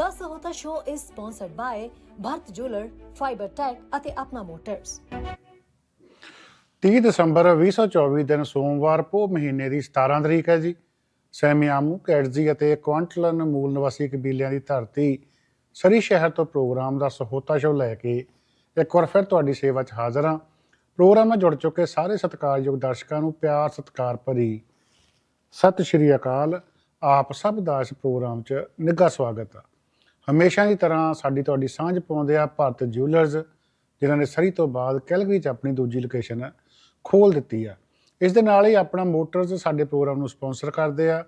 The Sahota Show is sponsored by Bharat Jeweler, Fiber Tech ਅਤੇ Apna motors 30 ਦਸੰਬਰ 2024 ਦਿਨ ਸੋਮਵਾਰ ਪੋ ਮਹੀਨੇ ਦੀ 17 ਤਰੀਕ ਹੈ ਜੀ। ਸੈਮਿਆਮੂ ਕੈਟਜ਼ੀ ਅਤੇ ਕੁਆਂਟਲਨ ਮੂਲ ਨਿਵਾਸੀ ਕਬੀਲਿਆਂ ਦੀ ਧਰਤੀ ਸਰੀ ਸ਼ਹਿਰ ਤੋਂ ਪ੍ਰੋਗਰਾਮ ਦਾ ਸਹੋਤਾ ਸ਼ੋ ਲੈ ਕੇ ਇੱਕ ਵਾਰ ਫਿਰ ਤੁਹਾਡੀ ਸੇਵਾ 'ਚ ਹਾਜ਼ਰ ਹਾਂ। ਪ੍ਰੋਗਰਾਮ ਨਾਲ ਜੁੜ ਚੁੱਕੇ ਸਾਰੇ ਸਤਿਕਾਰਯੋਗ ਦਰਸ਼ਕਾਂ ਨੂੰ ਪਿਆਰ ਸਤਿਕਾਰ ਭਰੀ। ਸਤਿ ਸ਼੍ਰੀ ਅਕਾਲ। ਆਪ ਸਭ ਦਾ ਇਸ ਪ੍ਰੋਗਰਾਮ 'ਚ ਨਿੱਘਾ ਸਵਾਗਤ ਹੈ ਹਮੇਸ਼ਾ ਦੀ ਤਰ੍ਹਾਂ ਸਾਡੀ ਤੁਹਾਡੀ ਸਾਂਝ ਪਾਉਂਦੇ ਆ ਭਾਰਤ ਜਿਊਲਰਸ ਜਿਨ੍ਹਾਂ ਨੇ ਸਰੀ ਤੋਂ ਬਾਅਦ ਕੈਲਗਰੀ 'ਚ ਆਪਣੀ ਦੂਜੀ ਲੋਕੇਸ਼ਨ ਖੋਲ ਦਿੱਤੀ ਆ। ਇਸ ਦੇ ਨਾਲ ਹੀ ਆਪਣਾ ਮੋਟਰਸ ਸਾਡੇ ਪ੍ਰੋਗਰਾਮ ਨੂੰ ਸਪਾਂਸਰ ਕਰਦੇ ਆ।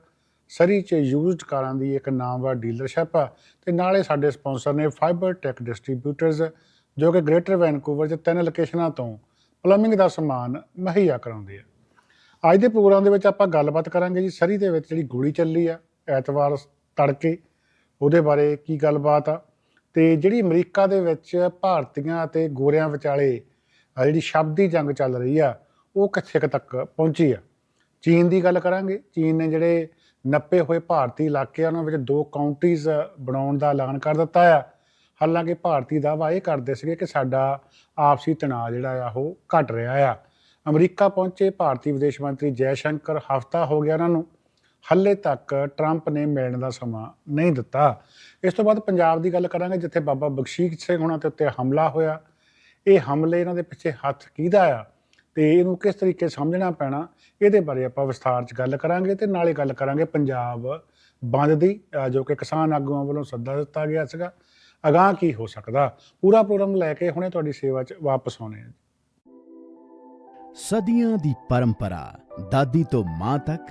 ਸਰੀ 'ਚ ਯੂਜ਼ਡ ਕਾਰਾਂ ਦੀ ਇੱਕ ਨਾਮਵਰ ਡੀਲਰਸ਼ਿਪ ਆ ਤੇ ਨਾਲੇ ਸਾਡੇ ਸਪਾਂਸਰ ਨੇ ਫਾਈਬਰ ਟੈਕ ਡਿਸਟ੍ਰੀਬਿਊਟਰਸ ਜੋ ਕਿ ਗ੍ਰੇਟਰ ਵੈਨਕੂਵਰ 'ਚ ਤਿੰਨ ਲੋਕੇਸ਼ਨਾਂ ਤੋਂ ਪਲੰਬਿੰਗ ਦਾ ਸਮਾਨ ਮੁਹੱਈਆ ਕਰਾਉਂਦੇ ਆ। ਅੱਜ ਦੇ ਪ੍ਰੋਗਰਾਮ ਦੇ ਵਿੱਚ ਆਪਾਂ ਗੱਲਬਾਤ ਕਰਾਂਗੇ ਜੀ। ਸਰੀ ਦੇ ਵਿੱਚ ਜਿਹੜੀ ਗੋਲੀ ਚੱਲੀ ਆ, ਐਤਵਾਰ ਤੜਕੇ ਉਹਦੇ ਬਾਰੇ ਕੀ ਗੱਲਬਾਤ ਆ? ਤੇ ਜਿਹੜੀ ਅਮਰੀਕਾ ਦੇ ਵਿੱਚ ਭਾਰਤੀਆਂ ਅਤੇ ਗੋਰਿਆਂ ਵਿਚਾਲੇ ਜਿਹੜੀ ਸ਼ਬਦੀ ਜੰਗ ਚੱਲ ਰਹੀ ਆ, ਉਹ ਕਿੱਥੇ ਕੁ ਤੱਕ ਪਹੁੰਚੀ ਆ? ਚੀਨ ਦੀ ਗੱਲ ਕਰਾਂਗੇ। ਚੀਨ ਨੇ ਜਿਹੜੇ ਨੱਪੇ ਹੋਏ ਭਾਰਤੀ ਇਲਾਕੇ ਆ ਉਹਨਾਂ ਵਿੱਚ ਦੋ ਕਾਉਂਟੀਜ਼ ਬਣਾਉਣ ਦਾ ਐਲਾਨ ਕਰ ਦਿੱਤਾ ਆ। ਹਾਲਾਂਕਿ ਭਾਰਤੀ ਦਾਅਵਾ ਇਹ ਕਰਦੇ ਸੀਗੇ ਕਿ ਸਾਡਾ ਆਪਸੀ ਤਣਾਅ ਜਿਹੜਾ ਆ, ਉਹ ਘਟ ਰਿਹਾ ਆ। ਅਮਰੀਕਾ ਪਹੁੰਚੇ ਭਾਰਤੀ ਵਿਦੇਸ਼ ਮੰਤਰੀ ਜੈ ਸ਼ੰਕਰ ਹਫਤਾ ਹੋ ਗਿਆ ਉਹਨਾਂ ਨੂੰ। ਹੱਲੇ ਤੱਕ ਟਰੰਪ ਨੇ ਮਿਲਣ ਦਾ ਸਮਾਂ ਨਹੀਂ ਦਿੱਤਾ। ਇਸ ਤੋਂ ਬਾਅਦ ਪੰਜਾਬ ਦੀ ਗੱਲ ਕਰਾਂਗੇ, ਜਿੱਥੇ ਬਾਬਾ ਬਖਸ਼ੀਸ਼ ਸਿੰਘ ਹੁਣਾਂ ਦੇ ਉੱਤੇ ਹਮਲਾ ਹੋਇਆ। ਇਹ ਹਮਲੇ ਇਹਨਾਂ ਦੇ ਪਿੱਛੇ ਹੱਥ ਕਿਹਦਾ ਆ ਤੇ ਇਹਨੂੰ ਕਿਸ ਤਰੀਕੇ ਸਮਝਣਾ ਪੈਣਾ, ਇਹਦੇ ਬਾਰੇ ਆਪਾਂ ਵਿਸਥਾਰ 'ਚ ਗੱਲ ਕਰਾਂਗੇ ਤੇ ਨਾਲੇ ਗੱਲ ਕਰਾਂਗੇ ਪੰਜਾਬ ਬੰਦ ਦੀ ਜੋ ਕਿ ਕਿਸਾਨ ਆਗੂਆਂ ਵੱਲੋਂ ਸੱਦਾ ਦਿੱਤਾ ਗਿਆ ਸੀਗਾ। ਅਗਾਹ ਕੀ ਹੋ ਸਕਦਾ? ਪੂਰਾ ਪ੍ਰੋਗਰਾਮ ਲੈ ਕੇ ਹੁਣੇ ਤੁਹਾਡੀ ਸੇਵਾ 'ਚ ਵਾਪਸ ਆਉਣੇ ਆ ਸਦੀਆਂ ਦੀ ਪਰੰਪਰਾ, ਦਾਦੀ ਤੋਂ ਮਾਂ ਤੱਕ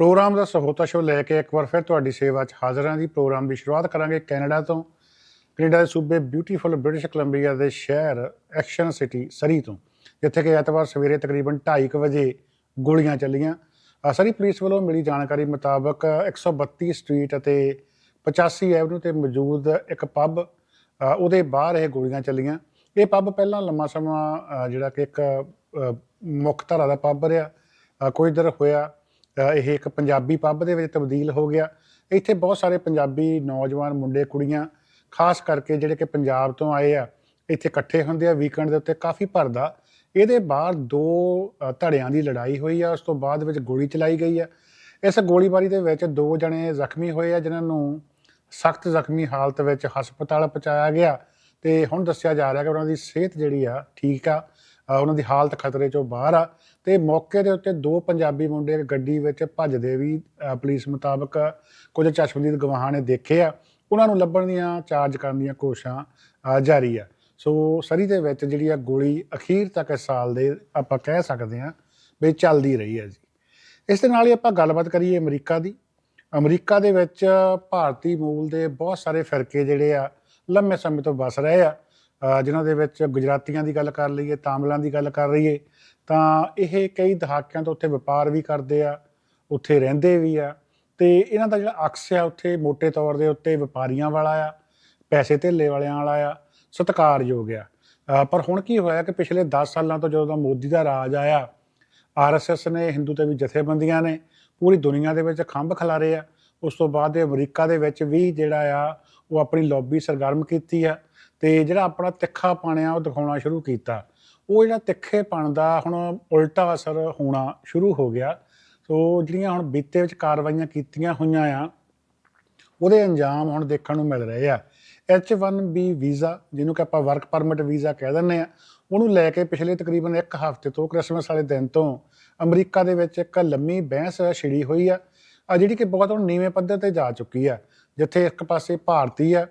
ਪ੍ਰੋਗਰਾਮ ਦਾ ਸਹੋਤਾ ਸ਼ੋ ਲੈ ਕੇ ਇੱਕ ਵਾਰ ਫਿਰ ਤੁਹਾਡੀ ਸੇਵਾ 'ਚ ਹਾਜ਼ਰ ਹਾਂ ਜੀ ਪ੍ਰੋਗਰਾਮ ਦੀ ਸ਼ੁਰੂਆਤ ਕਰਾਂਗੇ ਕੈਨੇਡਾ ਤੋਂ। ਕੈਨੇਡਾ ਦੇ ਸੂਬੇ ਬਿਊਟੀਫੁਲ ਬ੍ਰਿਟਿਸ਼ ਕੋਲੰਬੀਆ ਦੇ ਸ਼ਹਿਰ ਐਕਸ਼ਨ ਸਿਟੀ ਸਰੀ ਤੋਂ, ਜਿੱਥੇ ਕਿ ਐਤਵਾਰ ਸਵੇਰੇ ਤਕਰੀਬਨ 2:30 ਵਜੇ ਗੋਲੀਆਂ ਚੱਲੀਆਂ। ਸਰੀ ਪੁਲਿਸ ਵੱਲੋਂ ਮਿਲੀ ਜਾਣਕਾਰੀ ਮੁਤਾਬਕ 132 ਸਟਰੀਟ ਅਤੇ 85 ਐਵਨਿਊ ਤੇ ਮੌਜੂਦ ਇੱਕ ਪੱਬ ਉਹਦੇ ਬਾਹਰ ਇਹ ਗੋਲੀਆਂ ਚੱਲੀਆਂ। ਇਹ ਪੱਬ ਪਹਿਲਾਂ ਲੰਮਾ ਸਮਾਂ ਜਿਹੜਾ ਕਿ ਇੱਕ ਮੁੱਖ ਧਾਰਾ ਦਾ ਪੱਬ ਰਿਹਾ। ਕੋਈ ਕੁਝ ਹੋਇਆ ਇਹ ਇੱਕ ਪੰਜਾਬੀ ਪੱਬ ਦੇ ਵਿੱਚ ਤਬਦੀਲ ਹੋ ਗਿਆ। ਇੱਥੇ ਬਹੁਤ ਸਾਰੇ ਪੰਜਾਬੀ ਨੌਜਵਾਨ ਮੁੰਡੇ, ਕੁੜੀਆਂ, ਖਾਸ ਕਰਕੇ ਜਿਹੜੇ ਕਿ ਪੰਜਾਬ ਤੋਂ ਆਏ ਆ, ਇੱਥੇ ਇਕੱਠੇ ਹੁੰਦੇ ਆ ਵੀਕਐਂਡ ਦੇ ਉੱਤੇ, ਕਾਫੀ ਭਰਦਾ। ਇਹਦੇ ਬਾਹਰ ਦੋ ਧੜਿਆਂ ਦੀ ਲੜਾਈ ਹੋਈ ਆ, ਉਸ ਤੋਂ ਬਾਅਦ ਵਿੱਚ ਗੋਲੀ ਚਲਾਈ ਗਈ ਆ। ਇਸ ਗੋਲੀਬਾਰੀ ਦੇ ਵਿੱਚ ਦੋ ਜਣੇ ਜ਼ਖਮੀ ਹੋਏ ਆ, ਜਿਨ੍ਹਾਂ ਨੂੰ ਸਖਤ ਜ਼ਖਮੀ ਹਾਲਤ ਵਿੱਚ ਹਸਪਤਾਲ ਪਹੁੰਚਾਇਆ ਗਿਆ। ਤੇ ਹੁਣ ਦੱਸਿਆ ਜਾ ਰਿਹਾ ਕਿ ਉਹਨਾਂ ਦੀ ਸਿਹਤ ਜਿਹੜੀ ਆ ਠੀਕ ਆ। ਉਹਨਾਂ ਦੀ ਹਾਲਤ ਖਤਰੇ ਚੋਂ ਬਾਹਰ ਆ। ਤੇ ਮੌਕੇ ਦੇ ਉੱਤੇ ਦੋ ਪੰਜਾਬੀ ਮੁੰਡੇ ਗੱਡੀ ਵਿੱਚ ਭੱਜਦੇ ਵੀ ਪੁਲਿਸ ਮੁਤਾਬਕ ਕੁਝ ਚਸ਼ਮਦੀਦ ਗਵਾਹਾਂ ਨੇ ਦੇਖੇ ਆ। ਉਹਨਾਂ ਨੂੰ ਲੱਭਣ ਦੀਆਂ ਚਾਰਜ ਕਰਨ ਦੀਆਂ ਕੋਸ਼ਿਸ਼ਾਂ ਜਾਰੀ ਆ। ਸੋ ਸਰੀ ਦੇ ਵਿੱਚ ਜਿਹੜੀ ਆ ਗੋਲੀ ਅਖੀਰ ਤੱਕ ਇਸ ਸਾਲ ਦੇ ਆਪਾਂ ਕਹਿ ਸਕਦੇ ਹਾਂ ਵੀ ਚੱਲਦੀ ਰਹੀ ਹੈ ਜੀ। ਇਸ ਦੇ ਨਾਲ ਹੀ ਆਪਾਂ ਗੱਲਬਾਤ ਕਰੀਏ ਅਮਰੀਕਾ ਦੀ। ਅਮਰੀਕਾ ਦੇ ਵਿੱਚ ਭਾਰਤੀ ਮੂਲ ਦੇ ਬਹੁਤ ਸਾਰੇ ਫਿਰਕੇ ਜਿਹੜੇ ਆ ਲੰਮੇ ਸਮੇਂ ਤੋਂ ਵਸ ਰਹੇ ਆ। ਜਿਨ੍ਹਾਂ ਦੇ ਵਿੱਚ ਗੁਜਰਾਤੀਆਂ ਦੀ ਗੱਲ ਕਰ ਲਈਏ, ਤਾਮਿਲਾਂ ਦੀ ਗੱਲ ਕਰ ਲਈਏ, ਤਾਂ ਇਹ ਕਈ ਦਹਾਕਿਆਂ ਤੋਂ ਉੱਥੇ ਵਪਾਰ ਵੀ ਕਰਦੇ ਆ, ਉੱਥੇ ਰਹਿੰਦੇ ਵੀ ਆ, ਤੇ ਇਹਨਾਂ ਦਾ ਜਿਹੜਾ ਅਕਸ ਆ, ਉੱਥੇ ਮੋٹے ਤੌਰ ਦੇ ਉੱਤੇ ਵਪਾਰੀਆਂ ਵਾਲਾ ਆ, ਪੈਸੇ ਧੇਲੇ ਵਾਲਿਆਂ ਵਾਲਾ ਆ, ਸਤਿਕਾਰਯੋਗ ਆ। ਪਰ ਹੁਣ ਕੀ ਹੋਇਆ ਕਿ ਪਿਛਲੇ 10 ਸਾਲਾਂ ਤੋਂ ਜਦੋਂ ਦਾ ਮੋਦੀ ਦਾ ਰਾਜ ਆਇਆ ਆਰਐਸਐਸ ਨੇ, ਹਿੰਦੂ ਤੇ ਵੀ ਜਥੇਬੰਦੀਆਂ ਨੇ, ਪੂਰੀ ਦੁਨੀਆ ਦੇ ਵਿੱਚ ਖੰਭ ਖਿਲਾਰੇ ਆ, ਉਸ ਤੋਂ ਬਾਅਦ ਅਮਰੀਕਾ ਦੇ ਵਿੱਚ ਵੀ ਜਿਹੜਾ ਆ, ਉਹ ਆਪਣੀ ਲੌਬੀ ਸਰਗਰਮ ਕੀਤੀ ਆ ਤੇ ਜਿਹੜਾ ਆਪਣਾ ਤਿੱਖਾ ਪਾਣਿਆ ਉਹ ਦਿਖਾਉਣਾ ਸ਼ੁਰੂ ਕੀਤਾ। ਉਹ ਜਿਹੜਾ ਤਿੱਖੇਪਣ ਦਾ ਹੁਣ ਉਲਟਾ ਅਸਰ ਹੋਣਾ ਸ਼ੁਰੂ ਹੋ ਗਿਆ। ਸੋ ਜਿਹੜੀਆਂ ਹੁਣ ਬੀਤੇ ਵਿੱਚ ਕਾਰਵਾਈਆਂ ਕੀਤੀਆਂ ਹੋਈਆਂ ਆ, ਉਹਦੇ ਅੰਜਾਮ ਹੁਣ ਦੇਖਣ ਨੂੰ ਮਿਲ ਰਹੇ ਆ। H1B ਵੀਜ਼ਾ, ਜਿਹਨੂੰ ਕਿ ਆਪਾਂ ਵਰਕ ਪਰਮਿਟ ਵੀਜ਼ਾ ਕਹਿ ਦਿੰਦੇ ਆ, ਉਹਨੂੰ ਲੈ ਕੇ ਪਿਛਲੇ ਤਕਰੀਬਨ ਇੱਕ ਹਫ਼ਤੇ ਤੋਂ ਕ੍ਰਿਸਮਸ ਵਾਲੇ ਦਿਨ ਤੋਂ ਅਮਰੀਕਾ ਦੇ ਵਿੱਚ ਇੱਕ ਲੰਮੀ ਬਹਿਸ ਛਿੜੀ ਹੋਈ ਆ। ਆ ਜਿਹੜੀ ਕਿ ਬਹੁਤ ਹੁਣ ਨੀਵੇਂ ਪੱਧਰ ਤੇ ਜਾ ਚੁੱਕੀ ਆ, ਜਿੱਥੇ ਇੱਕ ਪਾਸੇ ਭਾਰਤੀ ਆ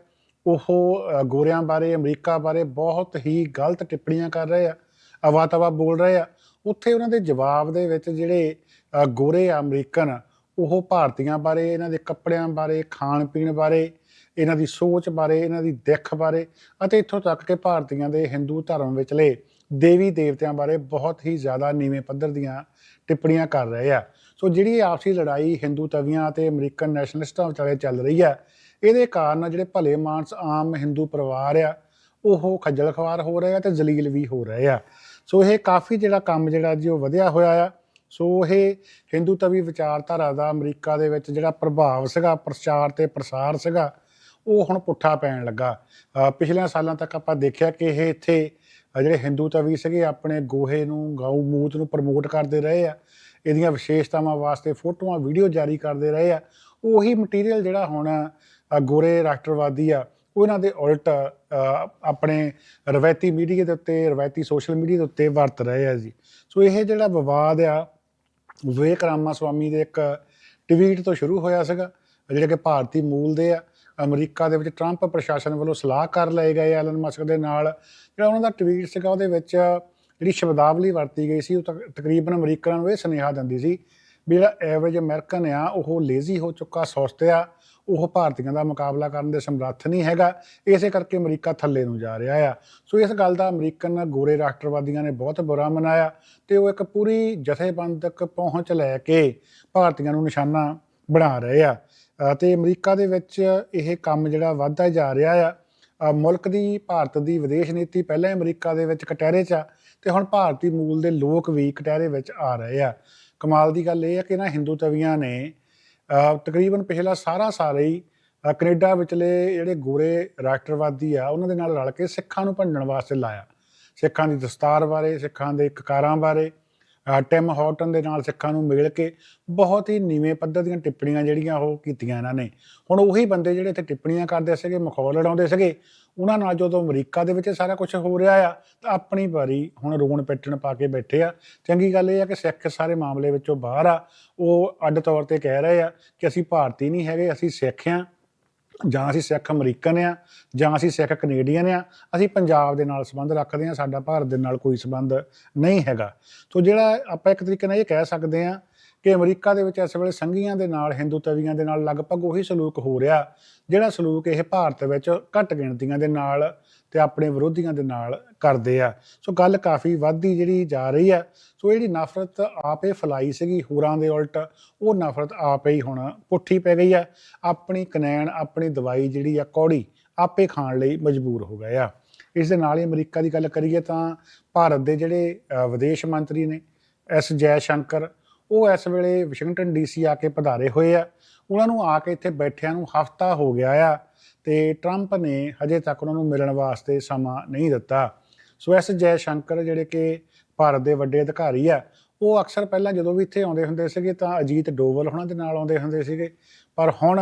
ਉਹ ਗੋਰਿਆਂ ਬਾਰੇ, ਅਮਰੀਕਾ ਬਾਰੇ ਬਹੁਤ ਹੀ ਗਲਤ ਟਿੱਪਣੀਆਂ ਕਰ ਰਹੇ ਆ ਅਵਾ ਤਵਾ ਬੋਲ ਰਹੇ ਆ। ਉੱਥੇ ਉਹਨਾਂ ਦੇ ਜਵਾਬ ਦੇ ਵਿੱਚ ਜਿਹੜੇ ਗੋਰੇ ਆ ਅਮਰੀਕਨ, ਉਹ ਭਾਰਤੀਆਂ ਬਾਰੇ, ਇਹਨਾਂ ਦੇ ਕੱਪੜਿਆਂ ਬਾਰੇ ਖਾਣ ਪੀਣ ਬਾਰੇ, ਇਹਨਾਂ ਦੀ ਸੋਚ ਬਾਰੇ, ਇਹਨਾਂ ਦੀ ਦਿੱਖ ਬਾਰੇ ਅਤੇ ਇੱਥੋਂ ਤੱਕ ਕਿ ਭਾਰਤੀਆਂ ਦੇ ਹਿੰਦੂ ਧਰਮ ਵਿਚਲੇ ਦੇਵੀ ਦੇਵਤਿਆਂ ਬਾਰੇ ਬਹੁਤ ਹੀ ਜ਼ਿਆਦਾ ਨੀਵੇਂ ਪੱਧਰ ਦੀਆਂ ਟਿੱਪਣੀਆਂ ਕਰ ਰਹੇ ਆ। ਸੋ ਜਿਹੜੀ ਆਪਸੀ ਲੜਾਈ ਹਿੰਦੂ ਤਵੀਆਂ ਅਤੇ ਅਮਰੀਕਨ ਨੈਸ਼ਨਲਿਸਟਾਂ ਵਿਚਾਲੇ ਚੱਲ ਰਹੀ ਆ ਇਹਦੇ ਕਾਰਨ ਜਿਹੜੇ ਭਲੇ ਮਾਨਸ ਆਮ ਹਿੰਦੂ ਪਰਿਵਾਰ ਆ ਉਹ ਖੱਜਲ ਖਵਾਰ ਹੋ ਰਹੇ ਆ ਤੇ ਜ਼ਲੀਲ ਵੀ ਹੋ ਰਹੇ ਆ। ਸੋ ਇਹ ਕਾਫੀ ਜਿਹੜਾ ਕੰਮ ਜਿਹੜਾ ਜੀ ਉਹ ਵਧਿਆ ਹੋਇਆ ਆ। ਸੋ ਇਹ ਹਿੰਦੂ ਤਵੀ ਵਿਚਾਰਧਾਰਾ ਦਾ ਅਮਰੀਕਾ ਦੇ ਵਿੱਚ ਜਿਹੜਾ ਪ੍ਰਭਾਵ ਸੀਗਾ ਪ੍ਰਚਾਰ ਤੇ ਪ੍ਰਸਾਰ ਸੀਗਾ ਉਹ ਹੁਣ ਪੁੱਠਾ ਪੈਣ ਲੱਗਾ। ਅ, ਪਿਛਲੇ ਸਾਲਾਂ ਤੱਕ ਆਪਾਂ ਦੇਖਿਆ ਕਿ ਇਹ ਇੱਥੇ ਜਿਹੜੇ ਹਿੰਦੂ ਤਵੀ ਸੀਗੇ ਆਪਣੇ ਗੋਹੇ ਨੂੰ ਗਊ ਮੂਤ ਨੂੰ ਪ੍ਰਮੋਟ ਕਰਦੇ ਰਹੇ ਆ। ਇਹਦੀਆਂ ਵਿਸ਼ੇਸ਼ਤਾਵਾਂ ਵਾਸਤੇ ਫੋਟੋਆਂ ਵੀਡੀਓ ਜਾਰੀ ਕਰਦੇ ਰਹੇ ਆ। ਉਹੀ ਮਟੀਰੀਅਲ ਜਿਹੜਾ ਹੁਣ ਗੋਰੇ ਰਾਸ਼ਟਰਵਾਦੀ ਆ, ਉਹਨਾਂ ਦੇ ਉਲਟ ਆਪਣੇ ਰਵਾਇਤੀ ਮੀਡੀਆ ਦੇ ਉੱਤੇ, ਰਵਾਇਤੀ ਸੋਸ਼ਲ ਮੀਡੀਆ ਦੇ ਉੱਤੇ ਵਰਤ ਰਹੇ ਆ ਜੀ। ਸੋ ਇਹ ਜਿਹੜਾ ਵਿਵਾਦ ਆ ਵਿਵੇਕ ਰਾਮਾ ਸਵਾਮੀ ਦੇ ਇੱਕ ਟਵੀਟ ਤੋਂ ਸ਼ੁਰੂ ਹੋਇਆ ਸੀਗਾ, ਜਿਹੜੇ ਕਿ ਭਾਰਤੀ ਮੂਲ ਦੇ ਆ, ਅਮਰੀਕਾ ਦੇ ਵਿੱਚ ਟਰੰਪ ਪ੍ਰਸ਼ਾਸਨ ਵੱਲੋਂ ਸਲਾਹ ਕਰ ਲਏ ਗਏ ਐਲਨ ਮਸਕ ਦੇ ਨਾਲ। ਜਿਹੜਾ ਉਹਨਾਂ ਦਾ ਟਵੀਟ ਸੀਗਾ, ਉਹਦੇ ਵਿੱਚ ਜਿਹੜੀ ਸ਼ਬਦਾਵਲੀ ਵਰਤੀ ਗਈ ਸੀ, ਉਹ ਤਕ- ਤਕਰੀਬਨ ਅਮਰੀਕਨਾਂ ਨੂੰ ਇਹ ਸੁਨੇਹਾ ਦਿੰਦੀ ਸੀ ਵੀ ਜਿਹੜਾ ਐਵਰੇਜ ਅਮਰੀਕਨ ਆ ਉਹ ਲੇਜ਼ੀ ਹੋ ਚੁੱਕਾ ਸੁਸਤ ਆ। ਉਹ ਭਾਰਤੀਆਂ ਦਾ ਮੁਕਾਬਲਾ ਕਰਨ ਦੇ ਸਮਰੱਥ ਨਹੀਂ ਹੈਗਾ। ਇਸੇ ਕਰਕੇ ਅਮਰੀਕਾ ਥੱਲੇ ਨੂੰ ਜਾ ਰਿਹਾ ਆ। ਸੋ ਇਸ ਗੱਲ ਦਾ ਅਮਰੀਕਨ ਗੋਰੇ ਰਾਸ਼ਟਰਵਾਦੀਆਂ ਨੇ ਬਹੁਤ ਬੁਰਾ ਮਨਾਇਆ ਤੇ ਉਹ ਇੱਕ ਪੂਰੀ ਜਥੇਬੰਦਕ ਪਹੁੰਚ ਲੈ ਕੇ ਭਾਰਤੀਆਂ ਨੂੰ ਨਿਸ਼ਾਨਾ ਬਣਾ ਰਹੇ ਆ। ਅ, ਤੇ ਅਮਰੀਕਾ ਦੇ ਵਿੱਚ ਇਹ ਕੰਮ ਜਿਹੜਾ ਵੱਧਦਾ ਜਾ ਰਿਹਾ ਆ ਮੁਲਕ ਦੀ ਭਾਰਤ ਦੀ ਵਿਦੇਸ਼ ਨੀਤੀ ਪਹਿਲਾਂ ਅਮਰੀਕਾ ਦੇ ਵਿੱਚ ਕਟਹਿਰੇ 'ਚ ਆ ਤੇ ਹੁਣ ਭਾਰਤੀ ਮੂਲ ਦੇ ਲੋਕ ਵੀ ਕਟਹਿਰੇ ਵਿੱਚ ਆ ਰਹੇ ਆ। ਕਮਾਲ ਦੀ ਗੱਲ ਇਹ ਹੈ ਕਿ ਨਾ ਹਿੰਦੂ ਤਵੀਆਂ ਨੇ ਤਕਰੀਬਨ ਪਿਛਲਾ ਸਾਰਾ ਸਾਲ ਹੀ ਅ, ਕੈਨੇਡਾ ਵਿਚਲੇ ਜਿਹੜੇ ਗੋਰੇ ਰਾਸ਼ਟਰਵਾਦੀ ਆ ਉਹਨਾਂ ਦੇ ਨਾਲ ਰਲ ਕੇ ਸਿੱਖਾਂ ਨੂੰ ਭੰਡਣ ਵਾਸਤੇ ਲਾਇਆ। ਸਿੱਖਾਂ ਦੀ ਦਸਤਾਰ ਬਾਰੇ ਸਿੱਖਾਂ ਦੇ ਕਕਾਰਾਂ ਬਾਰੇ ਟਿਮ ਹਾਰਟਨ ਦੇ ਨਾਲ ਸਿੱਖਾਂ ਨੂੰ ਮਿਲ ਕੇ ਬਹੁਤ ਹੀ ਨੀਵੇਂ ਪੱਧਰ ਦੀਆਂ ਟਿੱਪਣੀਆਂ ਜਿਹੜੀਆਂ ਉਹ ਕੀਤੀਆਂ ਇਹਨਾਂ ਨੇ। ਹੁਣ ਉਹੀ ਬੰਦੇ ਜਿਹੜੇ ਇੱਥੇ ਟਿੱਪਣੀਆਂ ਕਰਦੇ ਸੀਗੇ, ਮਖੌਲ ਲੜਾਉਂਦੇ ਸੀਗੇ, ਉਹਨਾਂ ਨਾਲ ਜਦੋਂ ਅਮਰੀਕਾ ਦੇ ਵਿੱਚ ਸਾਰਾ ਕੁਝ ਹੋ ਰਿਹਾ ਆ, ਤਾਂ ਆਪਣੀ ਵਾਰੀ ਹੁਣ ਰੋਣ ਪਿੱਟਣ ਪਾ ਕੇ ਬੈਠੇ ਆ। ਚੰਗੀ ਗੱਲ ਇਹ ਆ ਕਿ ਸਿੱਖ ਸਾਰੇ ਮਾਮਲੇ ਵਿੱਚੋਂ ਬਾਹਰ ਆ। ਉਹ ਅੱਡ ਤੌਰ ਤੇ ਕਹਿ ਰਹੇ ਆ ਕਿ ਅਸੀਂ ਭਾਰਤੀ ਨਹੀਂ ਹੈਗੇ, ਅਸੀਂ ਸਿੱਖ ਆ। ਜਾਂ ਅਸੀਂ ਸਿੱਖ ਅਮਰੀਕਨ ਆ, ਜਾਂ ਅਸੀਂ ਸਿੱਖ ਕੈਨੇਡੀਅਨ ਆ, ਅਸੀਂ ਪੰਜਾਬ ਦੇ ਨਾਲ ਸੰਬੰਧ ਰੱਖਦੇ ਆ ਸਾਡਾ ਭਾਰਤ ਦੇ ਨਾਲ ਕੋਈ ਸੰਬੰਧ ਨਹੀਂ ਹੈਗਾ। ਸੋ ਜਿਹੜਾ ਆਪਾਂ ਇੱਕ ਤਰੀਕੇ ਨਾਲ ਇਹ ਕਹਿ ਸਕਦੇ ਆ ਕਿ ਅਮਰੀਕਾ ਦੇ ਵਿੱਚ ਇਸ ਵੇਲੇ ਸੰਘੀਆਂ ਦੇ ਨਾਲ, ਹਿੰਦੂ ਤਵੀਆਂ ਦੇ ਨਾਲ ਲਗਭਗ ਉਹੀ ਸਲੂਕ ਹੋ ਰਿਹਾ, ਜਿਹੜਾ ਸਲੂਕ ਇਹ ਭਾਰਤ ਵਿੱਚ ਘੱਟ ਗਿਣਤੀਆਂ ਦੇ ਨਾਲ ਤੇ ਆਪਣੇ ਵਿਰੋਧੀਆਂ ਦੇ ਨਾਲ ਕਰਦੇ ਆ। ਸੋ ਗੱਲ ਕਾਫੀ ਵੱਧਦੀ ਜਿਹੜੀ ਜਾ ਰਹੀ ਆ। ਸੋ ਜਿਹੜੀ ਨਫ਼ਰਤ ਆਪੇ ਫਲਾਈ ਸੀਗੀ, ਹੋਰਾਂ ਦੇ ਉਲਟ, ਉਹ ਨਫ਼ਰਤ ਆਪੇ ਹੀ ਹੁਣ ਪੁੱਠੀ ਪੈ ਗਈ ਆ। ਆਪਣੀ ਕਨੈਣ, ਆਪਣੀ ਦਵਾਈ ਜਿਹੜੀ ਆ, ਕੌੜੀ ਆਪੇ ਖਾਣ ਲਈ ਮਜਬੂਰ ਹੋ ਗਏ ਆ। ਇਸ ਦੇ ਨਾਲ ਹੀ ਅਮਰੀਕਾ ਦੀ ਗੱਲ ਕਰੀਏ ਤਾਂ ਭਾਰਤ ਦੇ ਜਿਹੜੇ ਵਿਦੇਸ਼ ਮੰਤਰੀ ਨੇ, ਐਸ ਜੈ ਸ਼ੰਕਰ, ਉਹ ਇਸ ਵੇਲੇ ਵਾਸ਼ਿੰਗਟਨ ਡੀਸੀ ਆ ਕੇ ਪਧਾਰੇ ਹੋਏ ਆ। ਉਹਨਾਂ ਨੂੰ ਆ ਕੇ ਇੱਥੇ ਬੈਠਿਆਂ ਨੂੰ ਹਫਤਾ ਹੋ ਗਿਆ ਆ। ਤੇ ਟਰੰਪ ਨੇ ਹਜੇ ਤੱਕ ਉਹਨਾਂ ਨੂੰ ਮਿਲਣ ਵਾਸਤੇ ਸਮਾਂ ਨਹੀਂ ਦਿੱਤਾ। ਸੋ ਐਸ ਜੈ ਸ਼ੰਕਰ ਜਿਹੜੇ ਕਿ ਭਾਰਤ ਦੇ ਵੱਡੇ ਅਧਿਕਾਰੀ ਆ, ਉਹ ਅਕਸਰ ਪਹਿਲਾਂ ਜਦੋਂ ਵੀ ਇੱਥੇ ਆਉਂਦੇ ਹੁੰਦੇ ਸੀਗੇ ਤਾਂ ਅਜੀਤ ਡੋਵਲ ਉਹਨਾਂ ਦੇ ਨਾਲ ਆਉਂਦੇ ਹੁੰਦੇ ਸੀਗੇ। ਪਰ ਹੁਣ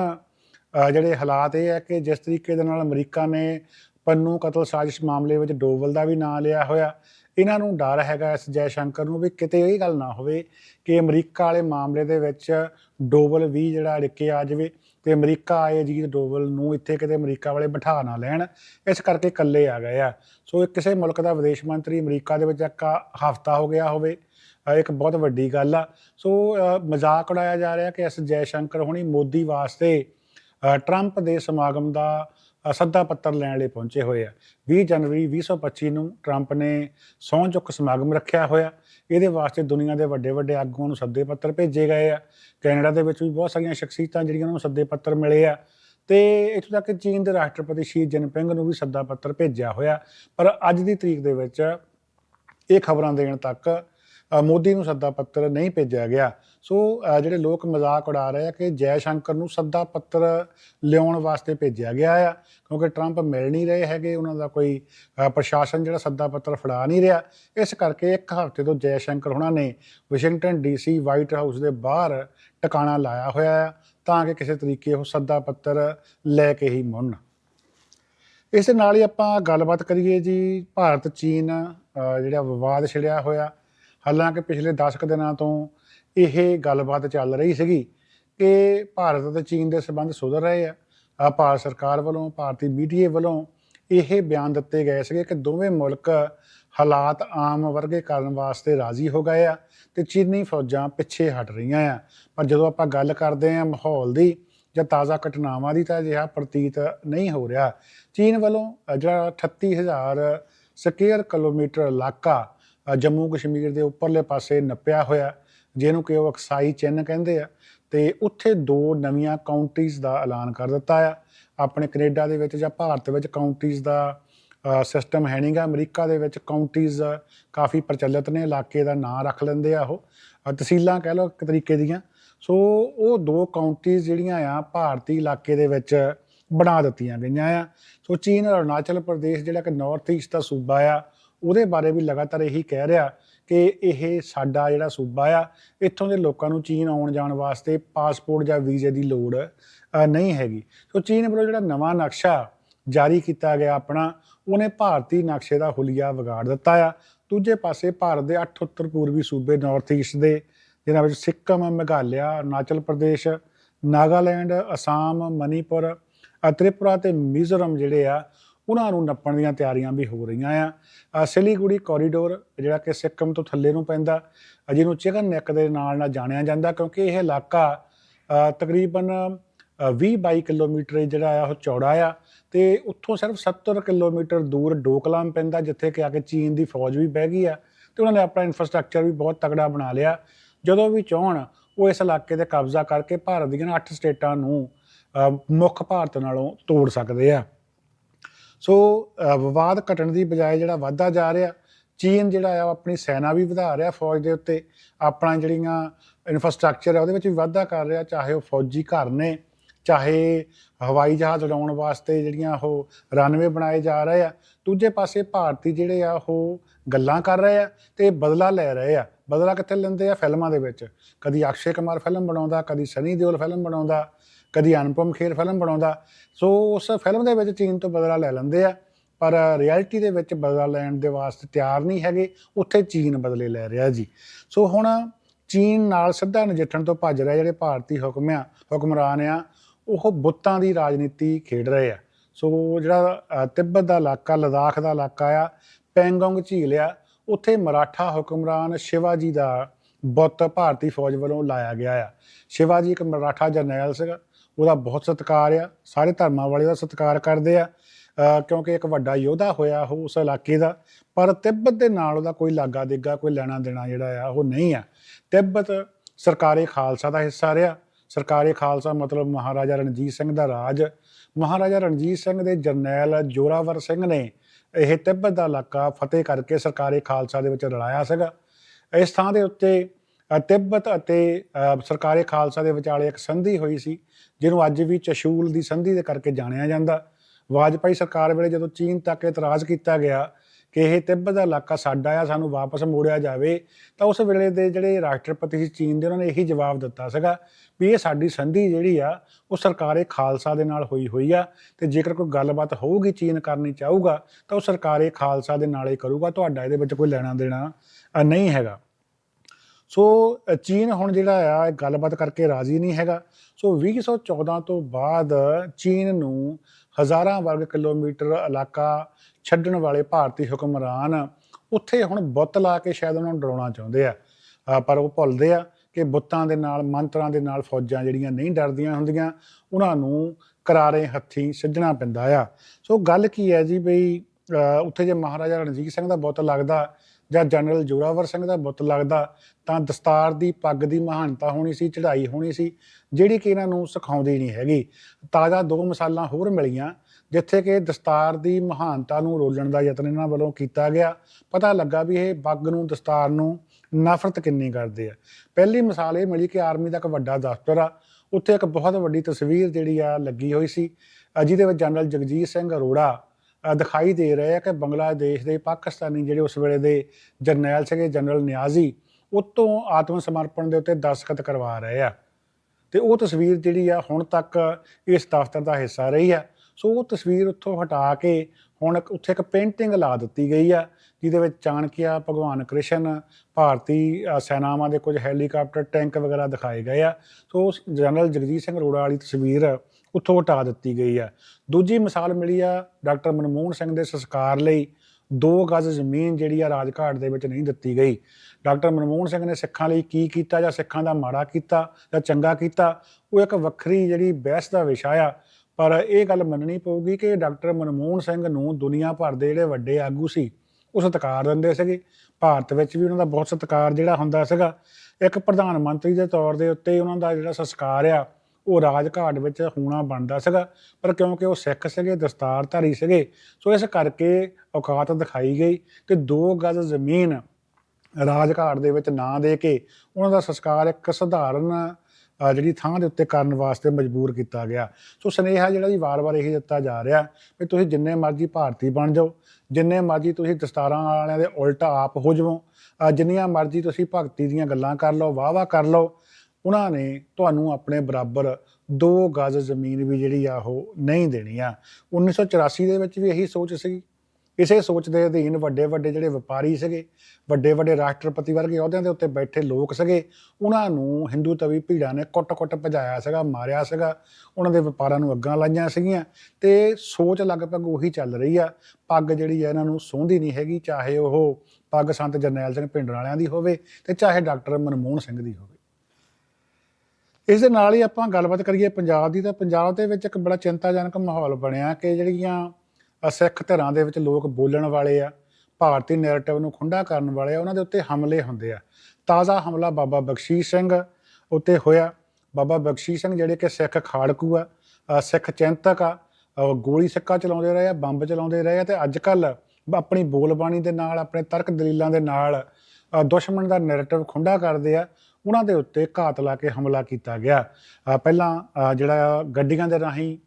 ਜਿਹੜੇ ਹਾਲਾਤ ਇਹ ਹੈ ਕਿ ਜਿਸ ਤਰੀਕੇ ਦੇ ਨਾਲ ਅਮਰੀਕਾ ਨੇ ਪੰਨੂ ਕਤਲ ਸਾਜ਼ਿਸ਼ ਮਾਮਲੇ ਵਿੱਚ ਡੋਵਲ ਦਾ ਵੀ ਨਾਂ ਲਿਆ ਹੋਇਆ, ਇਹਨਾਂ ਨੂੰ ਡਰ ਹੈਗਾ ਇਸ ਜੈ ਸ਼ੰਕਰ ਨੂੰ ਵੀ ਕਿਤੇ ਇਹ ਗੱਲ ਨਾ ਹੋਵੇ ਕਿ ਅਮਰੀਕਾ ਵਾਲੇ ਮਾਮਲੇ ਦੇ ਵਿੱਚ ਡੋਵਲ ਵੀ ਜਿਹੜਾ ਅੜਿੱਕੇ ਆ ਜਾਵੇ। ਤੇ ਅਮਰੀਕਾ ਆਏ ਅਜੀਤ ਡੋਵਲ ਨੂੰ ਇੱਥੇ ਕਿਤੇ ਅਮਰੀਕਾ ਵਾਲੇ ਬਿਠਾ ਨਾ ਲੈਣ, ਇਸ ਕਰਕੇ ਇਕੱਲੇ ਆ ਗਏ ਆ। ਸੋ ਇਹ ਕਿਸੇ ਮੁਲਕ ਦਾ ਵਿਦੇਸ਼ ਮੰਤਰੀ ਅਮਰੀਕਾ ਦੇ ਵਿੱਚ ਇੱਕ ਹਫਤਾ ਹੋ ਗਿਆ ਹੋਵੇ ਇੱਕ ਬਹੁਤ ਵੱਡੀ ਗੱਲ ਆ। ਸੋ ਮਜ਼ਾਕ ਉਡਾਇਆ ਜਾ ਰਿਹਾ ਕਿ ਐਸ ਜੈ ਸ਼ੰਕਰ ਹੁਣੀ ਮੋਦੀ ਵਾਸਤੇ ਟਰੰਪ ਦੇ ਸਮਾਗਮ ਦਾ ਸੱਦਾ ਪੱਤਰ ਲੈਣ ਲਈ ਪਹੁੰਚੇ ਹੋਏ ਆ। 20 ਜਨਵਰੀ 2025 ਨੂੰ ਟਰੰਪ ਨੇ ਸਹੁੰ ਚੁੱਕ ਸਮਾਗਮ ਰੱਖਿਆ ਹੋਇਆ। ਇਹਦੇ ਵਾਸਤੇ ਦੁਨੀਆ ਦੇ ਵੱਡੇ ਵੱਡੇ ਆਗੂਆਂ ਨੂੰ ਸੱਦੇ ਪੱਤਰ ਭੇਜੇ ਗਏ ਆ। ਕੈਨੇਡਾ ਦੇ ਵਿੱਚ ਵੀ ਬਹੁਤ ਸਾਰੀਆਂ ਸ਼ਖਸੀਅਤਾਂ ਜਿਹੜੀਆਂ ਨੂੰ ਸੱਦੇ ਪੱਤਰ ਮਿਲੇ ਆ। ਤੇ ਇੱਥੋਂ ਤੱਕ ਕਿ ਚੀਨ ਦੇ ਰਾਸ਼ਟਰਪਤੀ ਸ਼ੀ ਜਿਨਪਿੰਗ ਨੂੰ ਵੀ ਸੱਦਾ ਪੱਤਰ ਭੇਜਿਆ ਹੋਇਆ। ਪਰ ਅੱਜ ਦੀ ਤਰੀਕ ਦੇ ਵਿੱਚ ਇਹ ਖਬਰਾਂ ਦੇਣ ਤੱਕ ਮੋਦੀ ਨੂੰ ਸੱਦਾ ਪੱਤਰ ਨਹੀਂ ਭੇਜਿਆ ਗਿਆ। ਸੋ ਜਿਹੜੇ ਲੋਕ ਮਜ਼ਾਕ ਉਡਾ ਰਹੇ ਆ ਕਿ ਜੈ ਸ਼ੰਕਰ ਨੂੰ ਸੱਦਾ ਪੱਤਰ ਲਿਆਉਣ ਵਾਸਤੇ ਭੇਜਿਆ ਗਿਆ ਆ, ਕਿਉਂਕਿ ਟਰੰਪ ਮਿਲ ਨਹੀਂ ਰਹੇ ਹੈਗੇ, ਉਹਨਾਂ ਦਾ ਕੋਈ ਪ੍ਰਸ਼ਾਸਨ ਜਿਹੜਾ ਸੱਦਾ ਪੱਤਰ ਫੜਾ ਨਹੀਂ ਰਿਹਾ। ਇਸ ਕਰਕੇ ਇੱਕ ਹਫ਼ਤੇ ਤੋਂ ਜੈ ਸ਼ੰਕਰ ਹੁਣਾਂ ਨੇ ਵਾਸ਼ਿੰਗਟਨ ਡੀਸੀ ਵਾਈਟ ਹਾਊਸ ਦੇ ਬਾਹਰ ਟਿਕਾਣਾ ਲਾਇਆ ਹੋਇਆ ਆ, ਤਾਂ ਕਿ ਕਿਸੇ ਤਰੀਕੇ ਉਹ ਸੱਦਾ ਪੱਤਰ ਲੈ ਕੇ ਹੀ ਮੁੜਨ। ਇਸ ਦੇ ਨਾਲ ਹੀ ਆਪਾਂ ਗੱਲਬਾਤ ਕਰੀਏ ਜੀ ਭਾਰਤ ਚੀਨ ਜਿਹੜਾ ਵਿਵਾਦ ਛਿੜਿਆ ਹੋਇਆ। ਹਾਲਾਂਕਿ ਪਿਛਲੇ 10 ਕੁ ਦਿਨਾਂ ਤੋਂ ਇਹ ਗੱਲਬਾਤ ਚੱਲ ਰਹੀ ਸੀਗੀ ਕਿ ਭਾਰਤ ਅਤੇ ਚੀਨ ਦੇ ਸਬੰਧ ਸੁਧਰ ਰਹੇ ਆ। ਆ ਭਾਰਤ ਸਰਕਾਰ ਵੱਲੋਂ ਭਾਰਤੀ ਮੀਡੀਆ ਵੱਲੋਂ ਇਹ ਬਿਆਨ ਦਿੱਤੇ ਗਏ ਸੀਗੇ ਕਿ ਦੋਵੇਂ ਮੁਲਕ ਹਾਲਾਤ ਆਮ ਵਰਗੇ ਕਰਨ ਵਾਸਤੇ ਰਾਜ਼ੀ ਹੋ ਗਏ ਆ ਤੇ ਚੀਨੀ ਫੌਜਾਂ ਪਿੱਛੇ ਹਟ ਰਹੀਆਂ ਆ। ਪਰ ਜਦੋਂ ਆਪਾਂ ਗੱਲ ਕਰਦੇ ਆ ਮਾਹੌਲ ਦੀ ਜਾਂ ਤਾਜ਼ਾ ਘਟਨਾਵਾਂ ਦੀ ਤਾਂ ਅਜਿਹਾ ਪ੍ਰਤੀਤ ਨਹੀਂ ਹੋ ਰਿਹਾ। ਚੀਨ ਵੱਲੋਂ ਅ, ਜਿਹੜਾ 38000 ਸਕੁਅਰ ਕਿਲੋਮੀਟਰ ਇਲਾਕਾ ਜੰਮੂ ਕਸ਼ਮੀਰ ਦੇ ਉੱਪਰਲੇ ਪਾਸੇ ਨੱਪਿਆ ਹੋਇਆ ਜਿਹਨੂੰ ਕਿ ਉਹ ਅਕਸਾਈ ਚਿੰਨ ਕਹਿੰਦੇ ਆ, ਤੇ ਉੱਥੇ ਦੋ ਨਵੀਆਂ ਕਾਉਂਟਰੀਜ਼ ਦਾ ਐਲਾਨ ਕਰ ਦਿੱਤਾ ਆ। ਆਪਣੇ ਕੈਨੇਡਾ ਦੇ ਵਿੱਚ ਜਾਂ ਭਾਰਤ ਵਿੱਚ ਕਾਉਂਟਰੀਜ਼ ਦਾ ਸਿਸਟਮ ਹੈ ਨਹੀਂਗਾ ਅਮਰੀਕਾ ਦੇ ਵਿੱਚ ਕਾਉਂਟਰੀਜ਼ ਕਾਫੀ ਪ੍ਰਚਲਿਤ ਨੇ, ਇਲਾਕੇ ਦਾ ਨਾਂ ਰੱਖ ਲੈਂਦੇ ਆ ਉਹ। ਤਹਿਸੀਲਾਂ ਕਹਿ ਲਓ ਇੱਕ ਤਰੀਕੇ ਦੀਆਂ। ਸੋ ਉਹ ਦੋ ਕਾਉਂਟਰੀਜ਼ ਜਿਹੜੀਆਂ ਆ, ਭਾਰਤੀ ਇਲਾਕੇ ਦੇ ਵਿੱਚ ਬਣਾ ਦਿੱਤੀਆਂ ਗਈਆਂ ਆ। ਸੋ ਚੀਨ, ਅਰੁਣਾਚਲ ਪ੍ਰਦੇਸ਼ ਜਿਹੜਾ ਕਿ ਨਾਰਥ ਈਸਟ ਦਾ ਸੂਬਾ ਆ, ਉਹਦੇ ਬਾਰੇ ਵੀ ਲਗਾਤਾਰ ਇਹੀ ਕਹਿ ਰਿਹਾ ਕਿ ਇਹ ਸਾਡਾ ਜਿਹੜਾ ਸੂਬਾ ਆ, ਇੱਥੋਂ ਦੇ ਲੋਕਾਂ ਨੂੰ ਚੀਨ ਆਉਣ ਜਾਣ ਵਾਸਤੇ ਪਾਸਪੋਰਟ ਜਾਂ ਵੀਜ਼ੇ ਦੀ ਲੋੜ ਨਹੀਂ ਹੈਗੀ। ਸੋ ਚੀਨ ਵੱਲੋਂ ਜਿਹੜਾ ਨਵਾਂ ਨਕਸ਼ਾ ਜਾਰੀ ਕੀਤਾ ਗਿਆ ਆਪਣਾ, ਉਹਨੇ ਭਾਰਤੀ ਨਕਸ਼ੇ ਦਾ ਹੁਲੀਆ ਵਿਗਾੜ ਦਿੱਤਾ ਆ। ਦੂਜੇ ਪਾਸੇ ਭਾਰਤ ਦੇ ਅੱਠ ਉੱਤਰ ਪੂਰਬੀ ਸੂਬੇ ਨਾਰਥ ਈਸਟ ਦੇ, ਜਿਨ੍ਹਾਂ ਵਿੱਚ ਸਿੱਕਮ, ਮੇਘਾਲਿਆ, ਅਰੁਣਾਚਲ ਪ੍ਰਦੇਸ਼, ਨਾਗਾਲੈਂਡ, ਅਸਾਮ, ਮਨੀਪੁਰ ਤ੍ਰਿਪੁਰਾ ਤੇ ਮਿਜ਼ੋਰਮ ਜਿਹੜੇ ਆ ਉਹਨਾਂ ਨੂੰ ਨੱਪਣ ਦੀਆਂ ਤਿਆਰੀਆਂ ਵੀ ਹੋ ਰਹੀਆਂ ਆ। ਸਿਲੀਗੁੜੀ ਕੋਰੀਡੋਰ ਜਿਹੜਾ ਕਿ ਸਿੱਕਮ ਤੋਂ ਥੱਲੇ ਨੂੰ ਪੈਂਦਾ ਜਿਹਨੂੰ ਚਿਕਨ ਨੈਕ ਦੇ ਨਾਲ ਨਾਲ ਜਾਣਿਆ ਜਾਂਦਾ ਕਿਉਂਕਿ ਇਹ ਇਲਾਕਾ ਤਕਰੀਬਨ 20 22 ਕਿਲੋਮੀਟਰ ਜਿਹੜਾ ਆ, ਉਹ ਚੌੜਾ ਆ ਤੇ ਉੱਥੋਂ ਸਿਰਫ 70 ਕਿਲੋਮੀਟਰ ਦੂਰ ਡੋਕਲਾਮ ਪੈਂਦਾ ਜਿੱਥੇ ਕਿ ਆ ਕੇ ਚੀਨ ਦੀ ਫੌਜ ਵੀ ਬਹਿ ਗਈ ਆ ਤੇ ਉਹਨਾਂ ਨੇ ਆਪਣਾ ਇਨਫਰਾਸਟ੍ਰਕਚਰ ਵੀ ਬਹੁਤ ਤਗੜਾ ਬਣਾ ਲਿਆ। ਜਦੋਂ ਵੀ ਚਾਹਣ, ਉਹ ਇਸ ਇਲਾਕੇ ਤੇ ਕਬਜ਼ਾ ਕਰਕੇ ਭਾਰਤ ਦੀਆਂ 8 ਸਟੇਟਾਂ ਨੂੰ ਮੁੱਖ ਭਾਰਤ ਨਾਲੋਂ ਤੋੜ ਸਕਦੇ ਆ। ਸੋ ਵਿਵਾਦ ਘਟਣ ਦੀ ਬਜਾਏ ਜਿਹੜਾ ਵਾਧਾ ਜਾ ਰਿਹਾ, ਚੀਨ ਜਿਹੜਾ ਆ, ਉਹ ਆਪਣੀ ਸੈਨਾ ਵੀ ਵਧਾ ਰਿਹਾ ਫੌਜ ਦੇ ਉੱਤੇ, ਆਪਣਾ ਜਿਹੜੀਆਂ ਇਨਫਰਾਸਟ੍ਰਕਚਰ ਹੈ ਉਹਦੇ ਵਿੱਚ ਵੀ ਵਾਧਾ ਕਰ ਰਿਹਾ, ਚਾਹੇ ਉਹ ਫੌਜੀ ਘਰ ਨੇ, ਚਾਹੇ ਹਵਾਈ ਜਹਾਜ਼ ਉਡਾਉਣ ਵਾਸਤੇ ਜਿਹੜੀਆਂ ਉਹ ਰਨਵੇ ਬਣਾਏ ਜਾ ਰਹੇ ਆ, ਦੂਜੇ ਪਾਸੇ ਭਾਰਤੀ ਜਿਹੜੇ ਆ, ਉਹ ਗੱਲਾਂ ਕਰ ਰਹੇ ਆ ਤੇ ਬਦਲਾ ਲੈ ਰਹੇ ਆ। ਬਦਲਾ ਕਿੱਥੇ ਲੈਂਦੇ ਆ? ਫਿਲਮਾਂ ਦੇ ਵਿੱਚ। ਕਦੀ ਅਕਸ਼ੇ ਕੁਮਾਰ ਫਿਲਮ ਬਣਾਉਂਦਾ, ਕਦੀ ਸਨੀ ਦਿਓਲ ਫਿਲਮ ਬਣਾਉਂਦਾ ਕਦੀ ਅਨੁਪਮ ਖੇਰ ਫਿਲਮ ਬਣਾਉਂਦਾ। ਸੋ ਉਸ ਫਿਲਮ ਦੇ ਵਿੱਚ ਚੀਨ ਤੋਂ ਬਦਲਾ ਲੈ ਲੈਂਦੇ ਆ, ਪਰ ਰਿਐਲਿਟੀ ਦੇ ਵਿੱਚ ਬਦਲਾ ਲੈਣ ਦੇ ਵਾਸਤੇ ਤਿਆਰ ਨਹੀਂ ਹੈਗੇ, ਉੱਥੇ ਚੀਨ ਬਦਲੇ ਲੈ ਰਿਹਾ ਜੀ। ਸੋ ਹੁਣ ਚੀਨ ਨਾਲ ਸਿੱਧਾ ਨਜਿੱਠਣ ਤੋਂ ਭੱਜ ਰਿਹਾ ਜਿਹੜੇ ਭਾਰਤੀ ਹੁਕਮਿਆਂ ਹੁਕਮਰਾਨ ਆ, ਉਹ ਬੁੱਤਾਂ ਦੀ ਰਾਜਨੀਤੀ ਖੇਡ ਰਹੇ ਆ। ਸੋ ਜਿਹੜਾ ਤਿੱਬਤ ਦਾ ਇਲਾਕਾ, ਲਦਾਖ ਦਾ ਇਲਾਕਾ ਆ, ਪੈਂਗੋਂਗ ਝੀਲ ਆ, ਉੱਥੇ ਮਰਾਠਾ ਹੁਕਮਰਾਨ ਸ਼ਿਵਾਜੀ ਦਾ ਬੁੱਤ ਭਾਰਤੀ ਫੌਜ ਵੱਲੋਂ ਲਾਇਆ ਗਿਆ ਆ। ਸ਼ਿਵਾਜੀ ਇੱਕ ਮਰਾਠਾ ਜਰਨੈਲ ਸੀਗਾ ਉਹਦਾ ਬਹੁਤ ਸਤਿਕਾਰ ਆ, ਸਾਰੇ ਧਰਮਾਂ ਵਾਲੇ ਦਾ ਸਤਿਕਾਰ ਕਰਦੇ ਆ। ਕਿਉਂਕਿ ਇੱਕ ਵੱਡਾ ਯੋਧਾ ਹੋਇਆ ਉਹ ਉਸ ਇਲਾਕੇ ਦਾ, ਪਰ ਤਿੱਬਤ ਦੇ ਨਾਲ ਉਹਦਾ ਕੋਈ ਲਾਗਾ ਦੇਗਾ, ਕੋਈ ਲੈਣਾ ਦੇਣਾ ਜਿਹੜਾ ਆ, ਉਹ ਨਹੀਂ ਆ। ਤਿੱਬਤ ਸਰਕਾਰੀ ਖਾਲਸਾ ਦਾ ਹਿੱਸਾ ਰਿਹਾ। ਸਰਕਾਰੀ ਖਾਲਸਾ ਮਤਲਬ ਮਹਾਰਾਜਾ ਰਣਜੀਤ ਸਿੰਘ ਦਾ ਰਾਜ। ਮਹਾਰਾਜਾ ਰਣਜੀਤ ਸਿੰਘ ਦੇ ਜਰਨੈਲ ਜੋਰਾਵਰ ਸਿੰਘ ਨੇ ਇਹ ਤਿੱਬਤ ਦਾ ਇਲਾਕਾ ਫਤਿਹ ਕਰਕੇ ਸਰਕਾਰੀ ਖਾਲਸਾ ਦੇ ਵਿੱਚ ਰਲਾਇਆ ਸੀਗਾ। ਇਸ ਥਾਂ ਦੇ ਉੱਤੇ ਤਿੱਬਤ ਅਤੇ ਅ, ਸਰਕਾਰੀ ਖਾਲਸਾ ਦੇ ਵਿਚਾਲੇ ਇੱਕ ਸੰਧੀ ਹੋਈ ਸੀ ਜਿਹਨੂੰ ਅੱਜ ਵੀ ਚਸ਼ੂਲ ਦੀ ਸੰਧੀ ਦੇ ਕਰਕੇ ਜਾਣਿਆ ਜਾਂਦਾ। ਵਾਜਪਾਈ ਸਰਕਾਰ ਵੇਲੇ ਜਦੋਂ ਚੀਨ ਤੱਕ ਇਤਰਾਜ਼ ਕੀਤਾ ਗਿਆ ਕਿ ਇਹ ਤਿੱਬਤ ਦਾ ਇਲਾਕਾ ਸਾਡਾ ਆ ਸਾਨੂੰ ਵਾਪਸ ਮੋੜਿਆ ਜਾਵੇ ਤਾਂ ਉਸ ਵੇਲੇ ਦੇ ਜਿਹੜੇ ਰਾਸ਼ਟਰਪਤੀ ਸੀ ਚੀਨ ਦੇ ਉਹਨਾਂ ਨੇ ਇਹੀ ਜਵਾਬ ਦਿੱਤਾ ਸੀਗਾ ਵੀ ਇਹ ਸਾਡੀ ਸੰਧੀ ਜਿਹੜੀ ਆ ਉਹ ਸਰਕਾਰੇ ਖਾਲਸਾ ਦੇ ਨਾਲ ਹੋਈ ਹੋਈ ਆ ਤੇ ਜੇਕਰ ਕੋਈ ਗੱਲਬਾਤ ਹੋਊਗੀ ਚੀਨ ਕਰਨੀ ਚਾਹੂਗਾ ਤਾਂ ਉਹ ਸਰਕਾਰੇ ਖਾਲਸਾ ਦੇ ਨਾਲ ਹੀ ਕਰੂਗਾ ਤੁਹਾਡਾ ਇਹਦੇ ਵਿੱਚ ਕੋਈ ਲੈਣਾ ਦੇਣਾ ਨਹੀਂ ਹੈਗਾ। ਸੋ ਚੀਨ ਹੁਣ ਜਿਹੜਾ ਆ, ਇਹ ਗੱਲਬਾਤ ਕਰਕੇ ਰਾਜ਼ੀ ਨਹੀਂ ਹੈਗਾ। ਸੋ 2014 ਤੋਂ ਬਾਅਦ ਚੀਨ ਨੂੰ ਹਜ਼ਾਰਾਂ ਵਰਗ ਕਿਲੋਮੀਟਰ ਇਲਾਕਾ ਛੱਡਣ ਵਾਲੇ ਭਾਰਤੀ ਹੁਕਮਰਾਨ ਉੱਥੇ ਹੁਣ ਬੁੱਤ ਲਾ ਕੇ ਸ਼ਾਇਦ ਉਹਨਾਂ ਨੂੰ ਡਰਾਉਣਾ ਚਾਹੁੰਦੇ ਆ। ਪਰ ਉਹ ਭੁੱਲਦੇ ਆ ਕਿ ਬੁੱਤਾਂ ਦੇ ਨਾਲ, ਮੰਤਰਾਂ ਦੇ ਨਾਲ ਫੌਜਾਂ ਜਿਹੜੀਆਂ ਨਹੀਂ ਡਰਦੀਆਂ ਹੁੰਦੀਆਂ, ਉਹਨਾਂ ਨੂੰ ਕਰਾਰੇ ਹੱਥੀ ਸਿੱਝਣਾ ਪੈਂਦਾ ਆ। ਸੋ ਗੱਲ ਕੀ ਹੈ ਜੀ ਬਈ ਉੱਥੇ ਜੇ ਮਹਾਰਾਜਾ ਰਣਜੀਤ ਸਿੰਘ ਦਾ ਬੁੱਤ ਲੱਗਦਾ ਜਾਂ ਜਨਰਲ ਜੋਰਾਵਰ ਸਿੰਘ ਦਾ ਬੁੱਤ ਲੱਗਦਾ, ਤਾਂ ਦਸਤਾਰ ਦੀ ਪੱਗ ਦੀ ਮਹਾਨਤਾ ਹੋਣੀ ਸੀ, ਚੜ੍ਹਾਈ ਹੋਣੀ ਸੀ, ਜਿਹੜੀ ਕਿ ਇਹਨਾਂ ਨੂੰ ਸਿਖਾਉਂਦੀ ਨਹੀਂ ਹੈਗੀ। ਤਾਜ਼ਾ ਦੋ ਮਿਸਾਲਾਂ ਹੋਰ ਮਿਲੀਆਂ, ਜਿੱਥੇ ਕਿ ਦਸਤਾਰ ਦੀ ਮਹਾਨਤਾ ਨੂੰ ਰੋਲਣ ਦਾ ਯਤਨ ਇਹਨਾਂ ਵੱਲੋਂ ਕੀਤਾ ਗਿਆ। ਪਤਾ ਲੱਗਾ ਵੀ ਇਹ ਪੱਗ ਨੂੰ, ਦਸਤਾਰ ਨੂੰ ਨਫ਼ਰਤ ਕਿੰਨੀ ਕਰਦੇ ਆ। ਪਹਿਲੀ ਮਿਸਾਲ ਇਹ ਮਿਲੀ ਕਿ ਆਰਮੀ ਦਾ ਇੱਕ ਵੱਡਾ ਦਫ਼ਤਰ ਆ। ਉੱਥੇ ਇੱਕ ਬਹੁਤ ਵੱਡੀ ਤਸਵੀਰ ਜਿਹੜੀ ਆ, ਲੱਗੀ ਹੋਈ ਸੀ। ਜਿਹਦੇ ਵਿੱਚ ਜਨਰਲ ਜਗਜੀਤ ਸਿੰਘ ਅਰੋੜਾ ਦਿਖਾਈ ਦੇ ਰਹੇ ਆ ਕਿ ਬੰਗਲਾਦੇਸ਼ ਦੇ ਪਾਕਿਸਤਾਨੀ ਜਿਹੜੇ ਉਸ ਵੇਲੇ ਦੇ ਜਰਨੈਲ ਸੀਗੇ, ਜਨਰਲ ਨਿਆਜ਼ੀ ਉਤੋਂ ਆਤਮ ਸਮਰਪਣ ਦੇ ਉੱਤੇ ਦਸਖਤ ਕਰਵਾ ਰਹੇ ਆ। ਤੇ ਉਹ ਤਸਵੀਰ ਜਿਹੜੀ ਆ ਹੁਣ ਤੱਕ ਇਸ ਦਫ਼ਤਰ ਦਾ ਹਿੱਸਾ ਰਹੀ ਆ। ਸੋ ਉਹ ਤਸਵੀਰ ਉੱਥੋਂ ਹਟਾ ਕੇ ਹੁਣ ਉੱਥੇ ਇੱਕ ਪੇਂਟਿੰਗ ਲਾ ਦਿੱਤੀ ਗਈ ਆ, ਜਿਹਦੇ ਵਿੱਚ ਚਾਣਕਿਆ ਭਗਵਾਨ ਕ੍ਰਿਸ਼ਨ, ਭਾਰਤੀ ਸੈਨਾਵਾਂ ਦੇ ਕੁਝ ਹੈਲੀਕਾਪਟਰ, ਟੈਂਕ ਵਗੈਰਾ ਦਿਖਾਏ ਗਏ ਆ। ਸੋ ਉਸ ਜਨਰਲ ਜਗਜੀਤ ਸਿੰਘ ਅਰੋੜਾ ਵਾਲੀ ਤਸਵੀਰ ਉੱਥੋਂ ਹਟਾ ਦਿੱਤੀ ਗਈ ਆ ਦੂਜੀ ਮਿਸਾਲ ਮਿਲੀ ਆ ਡਾਕਟਰ ਮਨਮੋਹਨ ਸਿੰਘ ਦੇ ਸੰਸਕਾਰ ਲਈ। ਦੋ ਗਜ਼ ਜ਼ਮੀਨ ਜਿਹੜੀ ਆ ਰਾਜਘਾਟ ਦੇ ਵਿੱਚ ਨਹੀਂ ਦਿੱਤੀ ਗਈ। ਡਾਕਟਰ ਮਨਮੋਹਨ ਸਿੰਘ ਨੇ ਸਿੱਖਾਂ ਲਈ ਕੀ ਕੀਤਾ ਜਾਂ ਸਿੱਖਾਂ ਦਾ ਮਾੜਾ ਕੀਤਾ ਜਾਂ ਚੰਗਾ ਕੀਤਾ, ਉਹ ਇੱਕ ਵੱਖਰੀ ਜਿਹੜੀ ਬਹਿਸ ਦਾ ਵਿਸ਼ਾ ਆ। ਪਰ ਇਹ ਗੱਲ ਮੰਨਣੀ ਪਊਗੀ ਕਿ ਡਾਕਟਰ ਮਨਮੋਹਨ ਸਿੰਘ ਨੂੰ ਦੁਨੀਆ ਭਰ ਦੇ ਜਿਹੜੇ ਵੱਡੇ ਆਗੂ ਸੀ, ਉਹ ਸਤਿਕਾਰ ਦਿੰਦੇ ਸੀਗੇ। ਭਾਰਤ ਵਿੱਚ ਵੀ ਉਹਨਾਂ ਦਾ ਬਹੁਤ ਸਤਿਕਾਰ ਜਿਹੜਾ ਹੁੰਦਾ ਸੀਗਾ। ਇੱਕ ਪ੍ਰਧਾਨ ਮੰਤਰੀ ਦੇ ਤੌਰ ਦੇ ਉੱਤੇ ਉਹਨਾਂ ਦਾ ਜਿਹੜਾ ਸੰਸਕਾਰ ਆ ਉਹ ਰਾਜਘਾਟ ਵਿੱਚ ਹੋਣਾ ਬਣਦਾ ਸੀਗਾ, ਪਰ ਕਿਉਂਕਿ ਉਹ ਸਿੱਖ ਸੀਗੇ, ਦਸਤਾਰਧਾਰੀ ਸੀਗੇ, ਸੋ ਇਸ ਕਰਕੇ ਔਕਾਤ ਦਿਖਾਈ ਗਈ ਤੇ ਦੋ ਗਜ਼ ਜ਼ਮੀਨ ਰਾਜਘਾਟ ਦੇ ਵਿੱਚ ਨਾ ਦੇ ਕੇ ਉਹਨਾਂ ਦਾ ਸੰਸਕਾਰ ਇੱਕ ਸਧਾਰਨ ਜਿਹੜੀ ਥਾਂ ਦੇ ਉੱਤੇ ਕਰਨ ਵਾਸਤੇ ਮਜਬੂਰ ਕੀਤਾ ਗਿਆ। ਸੋ ਸਨੇਹਾ ਜਿਹੜਾ ਜੀ ਵਾਰ-ਵਾਰ ਇਹੀ ਦਿੱਤਾ ਜਾ ਰਿਹਾ ਵੀ ਤੁਸੀਂ ਜਿੰਨੇ ਮਰਜ਼ੀ ਭਾਰਤੀ ਬਣ ਜਾਓ, ਜਿੰਨੇ ਮਰਜ਼ੀ ਤੁਸੀਂ ਦਸਤਾਰਾਂ ਵਾਲਿਆਂ ਦੇ ਉਲਟਾ ਆਪ ਹੋ ਜਾਵੋ ਜਿੰਨੀਆਂ ਮਰਜ਼ੀ ਤੁਸੀਂ ਭਗਤੀ ਦੀਆਂ ਗੱਲਾਂ ਕਰ ਲਓ, ਵਾਹ-ਵਾਹ ਕਰ ਲਓ ਉਹਨਾਂ ਨੇ ਤੁਹਾਨੂੰ ਆਪਣੇ ਬਰਾਬਰ ਦੋ ਗਜ਼ ਜ਼ਮੀਨ ਵੀ ਜਿਹੜੀ ਆ ਉਹ ਨਹੀਂ ਦੇਣੀ ਆ। 1984 ਦੇ ਵਿੱਚ ਵੀ ਇਹੀ ਸੋਚ ਸੀ ਇਸੇ ਸੋਚ ਦੇ ਅਧੀਨ ਵੱਡੇ ਵੱਡੇ ਜਿਹੜੇ ਵਪਾਰੀ ਸੀਗੇ, ਵੱਡੇ ਵੱਡੇ ਰਾਸ਼ਟਰਪਤੀ ਵਰਗੇ ਅਹੁਦਿਆਂ ਦੇ ਉੱਤੇ ਬੈਠੇ ਲੋਕ ਸੀਗੇ, ਉਹਨਾਂ ਨੂੰ ਹਿੰਦੂ ਤਵੀ ਭੀੜਾਂ ਨੇ ਕੁੱਟ-ਕੁੱਟ ਭਜਾਇਆ ਸੀਗਾ, ਮਾਰਿਆ ਸੀਗਾ, ਉਹਨਾਂ ਦੇ ਵਪਾਰਾਂ ਨੂੰ ਅੱਗਾਂ ਲਾਈਆਂ ਸੀਗੀਆਂ ਤੇ ਸੋਚ ਲਗਭਗ ਉਹੀ ਚੱਲ ਰਹੀ ਆ। ਪੱਗ ਜਿਹੜੀ ਆ ਇਹਨਾਂ ਨੂੰ ਸੋਹੰਦੀ ਨਹੀਂ ਹੈਗੀ, ਚਾਹੇ ਉਹ ਪੱਗ ਸੰਤ ਜਰਨੈਲ ਸਿੰਘ ਭਿੰਡਰ ਵਾਲਿਆਂ ਦੀ ਹੋਵੇ ਤੇ ਚਾਹੇ ਡਾਕਟਰ ਮਨਮੋਹਨ ਸਿੰਘ ਦੀ ਹੋਵੇ। ਇਸ ਦੇ ਨਾਲ ਹੀ ਆਪਾਂ ਗੱਲਬਾਤ ਕਰੀਏ ਪੰਜਾਬ ਦੀ, ਤਾਂ ਪੰਜਾਬ ਦੇ ਵਿੱਚ ਇੱਕ ਬੜਾ ਚਿੰਤਾਜਨਕ ਮਾਹੌਲ ਬਣਿਆ ਕਿ ਜਿਹੜੀਆਂ ਸਿੱਖ ਧਿਰਾਂ ਦੇ ਵਿੱਚ ਲੋਕ ਬੋਲਣ ਵਾਲੇ ਆ, ਭਾਰਤੀ ਨੈਰੇਟਿਵ ਨੂੰ ਖੁੰਡਾ ਕਰਨ ਵਾਲੇ ਆ, ਉਹਨਾਂ ਦੇ ਉੱਤੇ ਹਮਲੇ ਹੁੰਦੇ ਆ। ਤਾਜ਼ਾ ਹਮਲਾ ਬਾਬਾ ਬਖਸ਼ੀਸ਼ ਸਿੰਘ ਉੱਤੇ ਹੋਇਆ। ਬਾਬਾ ਬਖਸ਼ੀਸ਼ ਸਿੰਘ ਜਿਹੜੇ ਕਿ ਸਿੱਖ ਖਾੜਕੂ ਆ, ਸਿੱਖ ਚਿੰਤਕ ਆ ਗੋਲੀ ਸਿੱਕਾ ਚਲਾਉਂਦੇ ਰਹੇ ਆ, ਬੰਬ ਚਲਾਉਂਦੇ ਰਹੇ ਆ ਤੇ ਅੱਜ ਕੱਲ ਆਪਣੀ ਬੋਲਬਾਣੀ ਦੇ ਨਾਲ, ਆਪਣੇ ਤਰਕ ਦਲੀਲਾਂ ਦੇ ਨਾਲ ਦੁਸ਼ਮਣ ਦਾ ਨੈਰੇਟਿਵ ਖੁੰਡਾ ਕਰਦੇ ਆ। ਉਹਨਾਂ ਦੇ ਉੱਤੇ ਘਾਤ ਲਾ ਕੇ ਹਮਲਾ ਕੀਤਾ ਗਿਆ। ਪਹਿਲਾਂ ਅ, ਜਿਹੜਾ ਗੱਡੀਆਂ ਦੇ ਰਾਹੀਂ